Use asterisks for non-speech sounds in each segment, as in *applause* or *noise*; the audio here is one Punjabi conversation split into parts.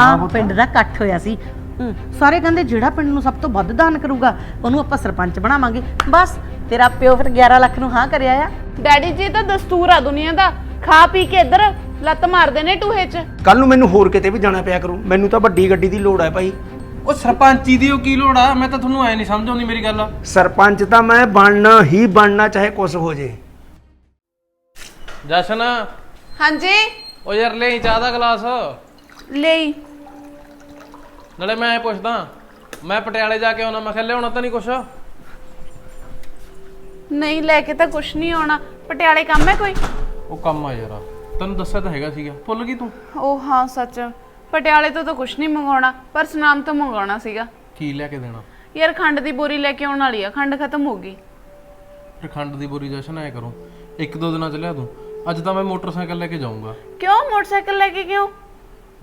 ਆ ਪਿੰਡ ਦਾ ਇਕੱਠ ਹੋਇਆ ਸੀ। ਹੂੰ, ਸਾਰੇ ਕਹਿੰਦੇ ਜਿਹੜਾ ਪਿੰਡ ਨੂੰ ਸਭ ਤੋਂ ਵੱਧ ਦਾਨ ਕਰੂਗਾ ਉਹਨੂੰ ਆਪਾਂ ਸਰਪੰਚ ਬਣਾਵਾਂਗੇ। ਬਸ ਤੇਰਾ ਪਿਓ ਫਿਰ 11 ਲੱਖ ਨੂੰ ਹਾਂ ਕਰਿਆ ਆ। ਡੈਡੀ ਜੀ ਇਹ ਤਾਂ ਦਸਤੂਰ ਆ ਦੁਨੀਆ ਦਾ। ਖਾ ਪੀ ਕੇ ਇੱਧਰ ਲੱਤ ਮਾਰਦੇ ਨੇ ਟੂਹੇ 'ਚ। ਕੱਲ ਨੂੰ ਮੈਨੂੰ ਹੋਰ ਕਿਤੇ ਵੀ ਜਾਣਾ ਪਿਆ ਕਰੂ। ਮੈਨੂੰ ਤਾਂ ਵੱਡੀ ਗੱਡੀ ਦੀ ਲੋੜ ਹੈ ਭਾਈ। ਉਹ ਸਰਪੰਚੀ ਦੀ ਉਹ ਕੀ ਲੋੜ ਆ? ਮੈਂ ਤਾਂ ਤੁਹਾਨੂੰ ਐ ਨਹੀਂ ਸਮਝ ਆਉਂਦੀ ਮੇਰੀ ਗੱਲ। ਸਰਪੰਚ ਤਾਂ ਮੈਂ ਬਣਨਾ ਹੀ ਬਣਨਾ ਚਾਹੇ ਕੁਛ ਹੋ ਜੇ। ਜਸ਼ਨ। ਹਾਂਜੀ। ਉਹ ਯਾਰ ਲੈ ਚਾਹ ਦਾ ਗਲਾਸ। ਲਈ ਨਾਲੇ ਮੈਂ ਪੁੱਛਦਾ ਮੈਂ ਪਟਿਆਲੇ ਜਾ ਕੇ ਆਉਣਾ ਮੈਂ ਕਿਹਾ ਲਿਆਉਣਾ ਤਾਂ ਨਹੀਂ ਕੁਛ? ਨਹੀਂ ਲੈ ਕੇ ਤਾਂ ਕੁਛ ਨਹੀਂ ਆਉਣਾ। ਪਟਿਆਲੇ ਕੰਮ ਹੈ ਕੋਈ? ਉਹ ਕੰਮ ਆ ਯਾਰ ਤੈਨੂੰ ਦੱਸਿਆ ਤਾਂ ਹੈਗਾ ਸੀਗਾ। ਭੁੱਲ ਗਈ ਤੂੰ? ਉਹ ਹਾਂ ਸੱਚ। ਪਟਿਆਲੇ ਤੋਂ ਤਾਂ ਕੁਛ ਨਹੀਂ ਮੰਗਾਉਣਾ ਪਰ ਸੁਨਾਮ ਤੋਂ ਮੰਗਾਉਣਾ ਸੀਗਾ। ਕੀ ਲੈ ਕੇ ਦੇਣਾ? ਯਾਰ ਖੰਡ ਦੀ ਬੋਰੀ ਲੈ ਕੇ ਆਉਣ ਵਾਲੀ ਆ। ਖੰਡ ਖਤਮ ਹੋ ਗਈ। ਫਿਰ ਖੰਡ ਦੀ ਬੋਰੀ ਜਸ਼ਨ ਐ ਕਰੂੰ। ਇੱਕ ਦੋ ਦਿਨਾਂ ਚ ਲਿਆ ਦੂੰ। ਅੱਜ ਤਾਂ ਮੈਂ ਮੋਟਰਸਾਈਕਲ ਲੈ ਕੇ ਜਾਊਂਗਾ। ਕਿਉਂ? ਮੋਟਰਸਾਈਕਲ ਲੈ ਕੇ ਕਿਉਂ?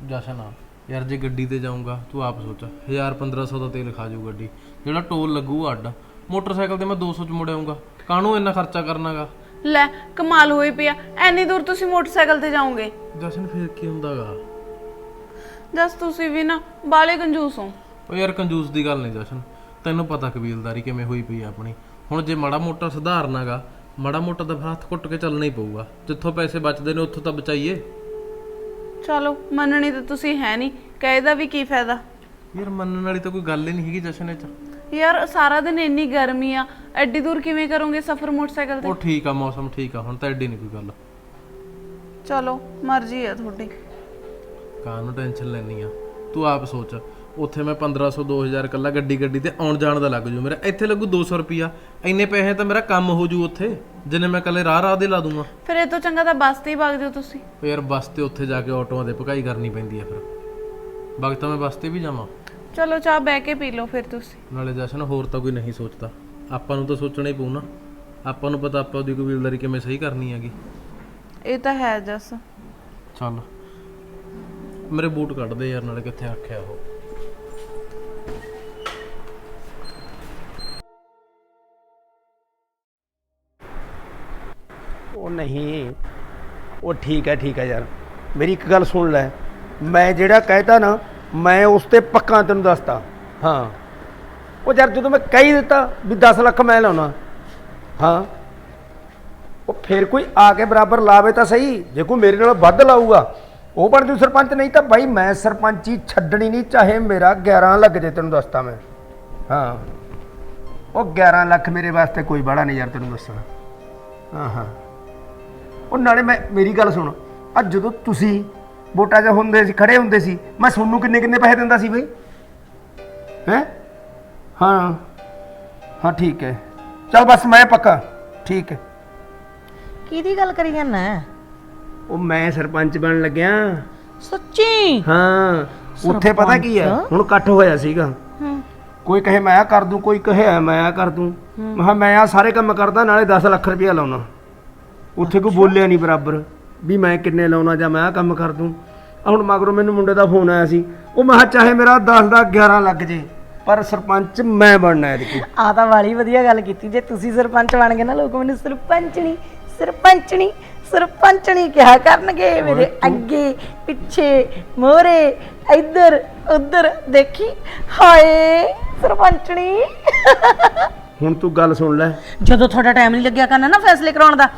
ਜਸ਼ਨ ਆ। ਯਾਰ ਜੇ ਗੱਡੀ ਤੇ ਜਾਊਂਗਾ ਤੂੰ ਆਪ ਸੋਚ। 1000 1500 ਦਾ ਤੇਲ ਖਾ ਜਾਊ ਗੱਡੀ। ਜਿਹੜਾ ਟੋਲ ਲੱਗੂ ਅੱਡ ਮੋਟਰਸਾਈਕਲ ਤੇ ਮੈਂ 200 ਚ ਮੁੜ ਆਊਂਗਾ। ਕਾਹਨੂੰ ਇੰਨਾ ਖਰਚਾ ਕਰਨਾਗਾ? ਲੈ ਕਮਾਲ ਹੋਈ ਪਿਆ ਐਨੀ ਦੂਰ ਤੁਸੀਂ ਮੋਟਰਸਾਈਕਲ ਤੇ ਜਾਓਗੇ। ਜਸ਼ਨ ਫਿਰ ਕੀ ਹੁੰਦਾਗਾ? ਜਸ ਤੁਸੀਂ ਵੀ ਨਾ ਬਾਲੇ ਕੰਜੂਸ ਹੋ। ਉਹ ਯਾਰ ਕੰਜੂਸ ਦੀ ਗੱਲ ਨਹੀਂ ਜਸ਼ਨ। ਤੈਨੂੰ ਪਤਾ ਕਬੀਲਦਾਰੀ ਕਿਵੇਂ ਹੋਈ ਪਈ ਆ ਆਪਣੀ। ਹੁਣ ਜੇ ਮਾੜਾ ਮੋਟਾ ਸੁਧਾਰਨਾਗਾ ਮਾੜਾ ਮੋਟਾ ਤਾਂ ਫਿਰ ਹੱਥ ਘੁੱਟ ਕੇ ਚੱਲਣਾ ਹੀ ਪਊਗਾ। ਜਿੱਥੋਂ ਪੈਸੇ ਬਚਦੇ ਨੇ ਉੱਥੋਂ ਤਾਂ ਬਚਾਈਏ। ਚਲੋ ਮੰਨਣੀ ਤਾਂ ਤੁਸੀਂ ਹੈ ਨਹੀਂ। ਕਹੇ ਦਾ ਵੀ ਕੀ ਫਾਇਦਾ? ਯਾਰ ਮੰਨਣ ਵਾਲੀ ਤਾਂ ਕੋਈ ਗੱਲ ਹੀ ਨਹੀਂ ਹੈਗੀ ਜਸ਼ਨ ਵਿੱਚ। ਯਾਰ ਸਾਰਾ ਦਿਨ ਇੰਨੀ ਗਰਮੀ ਆ। ਐਡੀ ਦੂਰ ਕਿਵੇਂ ਕਰੋਗੇ ਸਫ਼ਰ ਮੋਟਰਸਾਈਕਲ ਤੇ? ਉਹ ਠੀਕ ਆ ਮੌਸਮ ਠੀਕ ਆ ਹੁਣ ਤਾਂ ਐਡੀ ਨਹੀਂ ਕੋਈ ਗੱਲ। ਚਲੋ ਮਰਜ਼ੀ ਆ ਤੁਹਾਡੀ। ਕਾਹਨੂੰ ਟੈਨਸ਼ਨ ਲੈਣੀ ਆ? ਤੂੰ ਆਪ ਸੋਚ। ਉੱਥੇ ਮੈਂ 1500 2000 ਕੱਲਾ ਗੱਡੀ ਗੱਡੀ ਤੇ ਆਉਣ ਜਾਣ ਦਾ ਲੱਗ ਜੂ ਮੇਰਾ। ਇੱਥੇ ਲੱਗੂ 200 ਰੁਪਿਆ ਇੰਨੇ ਪੈਸੇ ਤਾਂ ਮੇਰਾ ਕੰਮ ਹੋ ਜੂ ਉੱਥੇ। ਜਿੰਨੇ ਮੈਂ ਕੱਲੇ ਰਾਹ ਰਾਹ ਦੇ ਲਾ ਦੂੰਗਾ। ਫਿਰ ਇਹ ਤੋਂ ਚੰਗਾ ਤਾਂ ਬੱਸ ਤੇ ਹੀ ਵਗ ਜਾਓ ਤੁਸੀਂ। ਉਹ ਯਾਰ ਬੱਸ ਤੇ ਉੱਥੇ ਜਾ ਕੇ ਆਟੋਆਂ ਦੇ ਭਕਾਈ ਕਰਨੀ ਪੈਂਦੀ ਆ ਫਿਰ। ਵਕਤ ਤਾਂ ਮੈਂ ਬੱਸ ਤੇ ਵੀ ਜਾਵਾਂ। ਚਲੋ ਚਾਹ ਬਹਿ ਕੇ ਪੀ ਲਓ ਫਿਰ ਤੁਸੀਂ। ਨਾਲੇ ਜਸ਼ਨ ਹੋਰ ਤਾਂ ਕੋਈ ਨਹੀਂ ਸੋਚਦਾ। ਆਪਾਂ ਨੂੰ ਤਾਂ ਸੋਚਣਾ ਹੀ ਪਊ ਨਾ। ਆਪਾਂ ਨੂੰ ਪਤਾ ਆਪਾਂ ਉਹਦੀ ਕਬੀਲਦਾਰੀ ਕਿਵੇਂ ਸਹੀ ਕਰਨੀ ਹੈਗੀ। ਇਹ ਤਾਂ ਹੈ ਜਸ। ਚੱਲ। ਮੇਰੇ ਬੂਟ ਕੱਢ ਦੇ ਯਾਰ ਨਾਲੇ ਕਿੱਥੇ ਰੱਖਿਆ ਉਹ। ਉਹ ਨਹੀਂ ਉਹ ਠੀਕ ਹੈ ਠੀਕ ਹੈ ਯਾਰ। ਮੇਰੀ ਇੱਕ ਗੱਲ ਸੁਣ ਲੈ। ਮੈਂ ਜਿਹੜਾ ਕਹਿਤਾ ਨਾ ਮੈਂ ਉਸ ਤੇ ਪੱਕਾ ਤੈਨੂੰ ਦੱਸਤਾ। ਹਾਂ। ਉਹ ਯਾਰ ਜਦੋਂ ਮੈਂ ਕਹਿ ਦਿੱਤਾ ਵੀ 10 ਲੱਖ ਮੈਂ ਲਾਉਣਾ। ਹਾਂ। ਉਹ ਫਿਰ ਕੋਈ ਆ ਕੇ ਬਰਾਬਰ ਲਾਵੇ ਤਾਂ ਸਹੀ। ਜੇ ਕੋਈ ਮੇਰੇ ਨਾਲ ਵੱਧ ਲਾਊਗਾ ਉਹ ਬਣ ਜੂ ਸਰਪੰਚ ਨਹੀਂ ਤਾਂ ਬਾਈ ਮੈਂ ਸਰਪੰਚੀ ਛੱਡਣੀ ਨਹੀਂ ਚਾਹੇ ਮੇਰਾ 11 ਲੱਗ ਜੇ ਤੈਨੂੰ ਦੱਸਤਾ ਮੈਂ। ਹਾਂ। ਉਹ 11 ਲੱਖ ਮੇਰੇ ਵਾਸਤੇ ਕੋਈ ਬੜਾ ਨਹੀਂ ਯਾਰ ਤੈਨੂੰ ਦੱਸਣਾ। ਹਾਂ ਹਾਂ। ਉਹ ਨਾਲੇ ਮੈਂ ਮੇਰੀ ਗੱਲ ਸੁਣ। ਅੱਜ ਜਦੋਂ ਤੁਸੀਂ ਵੋਟਾਂ 'ਚ ਹੁੰਦੇ ਸੀ ਖੜੇ ਹੁੰਦੇ ਸੀ ਮੈਂ ਤੁਹਾਨੂੰ ਕਿੰਨੇ ਕਿੰਨੇ ਪੈਸੇ ਦਿੰਦਾ ਸੀ ਬਈ? ਹੈ? ਹਾਂ। ਹਾਂ ਠੀਕ ਹੈ। ਚਲ ਬਸ ਮੈਂ ਪੱਕਾ। ਠੀਕ ਹੈ। ਕਿਹਦੀ ਗੱਲ ਕਰੀ ਜਾਂਦਾ ਉਹ ਮੈਂ ਸਰਪੰਚ ਬਣਨ ਲੱਗਿਆ। ਸੱਚੀ? ਹਾਂ। ਉੱਥੇ ਪਤਾ ਕੀ ਹੈ? ਸਰਪੰਚ? ਹੁਣ ਇਕੱਠ ਹੋਇਆ ਸੀਗਾ। ਹੂੰ। ਕੋਈ ਕਹੇ ਮੈਂ ਆ ਕਰ ਦੂੰ ਕੋਈ ਕਹੇ ਮੈਂ ਆ ਕਰ ਦੂੰ। ਮੈਂ ਕਿਹਾ ਮੈਂ ਆ ਸਾਰੇ ਕੰਮ ਕਰਦਾ ਨਾਲੇ 10 ਲੱਖ ਰੁਪਇਆ ਲਾਉਣਾ। ਉੱਥੇ ਕੋਈ ਬੋਲਿਆ ਨਹੀਂ ਬਰਾਬਰ। ਵੀ ਮੈਂ ਕਿੰਨੇ ਲਾਉਣਾ ਜਾਂ ਮੈਂ ਆ ਕੰਮ ਕਰ ਦੂੰ। ਆਹ ਹੁਣ ਮਗਰੋਂ ਮੈਨੂੰ ਮੁੰਡੇ ਦਾ ਫੋਨ ਆਇਆ ਸੀ। ਉਹ ਮੈਂ ਕਿਹਾ ਚਾਹੇ ਮੇਰਾ 10 ਦਾ 11 ਲੱਗ ਜੇ ਪਰ ਸਰਪੰਚ ਮੈਂ ਬਣਨਾ ਐਤਕੀ ਆ ਤਾਂ ਵਾਲੀ ਵਧੀਆ ਗੱਲ ਕੀਤੀ। ਜੇ ਤੁਸੀਂ ਸਰਪੰਚ ਬਣ ਗਏ ਨਾ ਲੋਕ ਮੈਨੂੰ ਸਰਪੰਚਣੀ ਸਰਪੰਚਣੀ ਸਰਪੰਚਣੀ ਕਿਹਾ ਕਰਨਗੇ। ਮੇਰੇ ਅੱਗੇ ਪਿੱਛੇ ਮੋਰੇ ਇੱਧਰ ਉੱਧਰ ਦੇਖੀ। ਹਾਏ ਸਰਪੰਚਣੀ। ਹੁਣ ਤੂੰ ਗੱਲ ਸੁਣ ਲੈ। ਜਦੋਂ ਤੁਹਾਡਾ ਟਾਈਮ ਨਹੀਂ ਲੱਗਿਆ ਕਰਨਾ ਨਾ ਫੈਸਲੇ ਕਰਾਉਣ ਦਾ।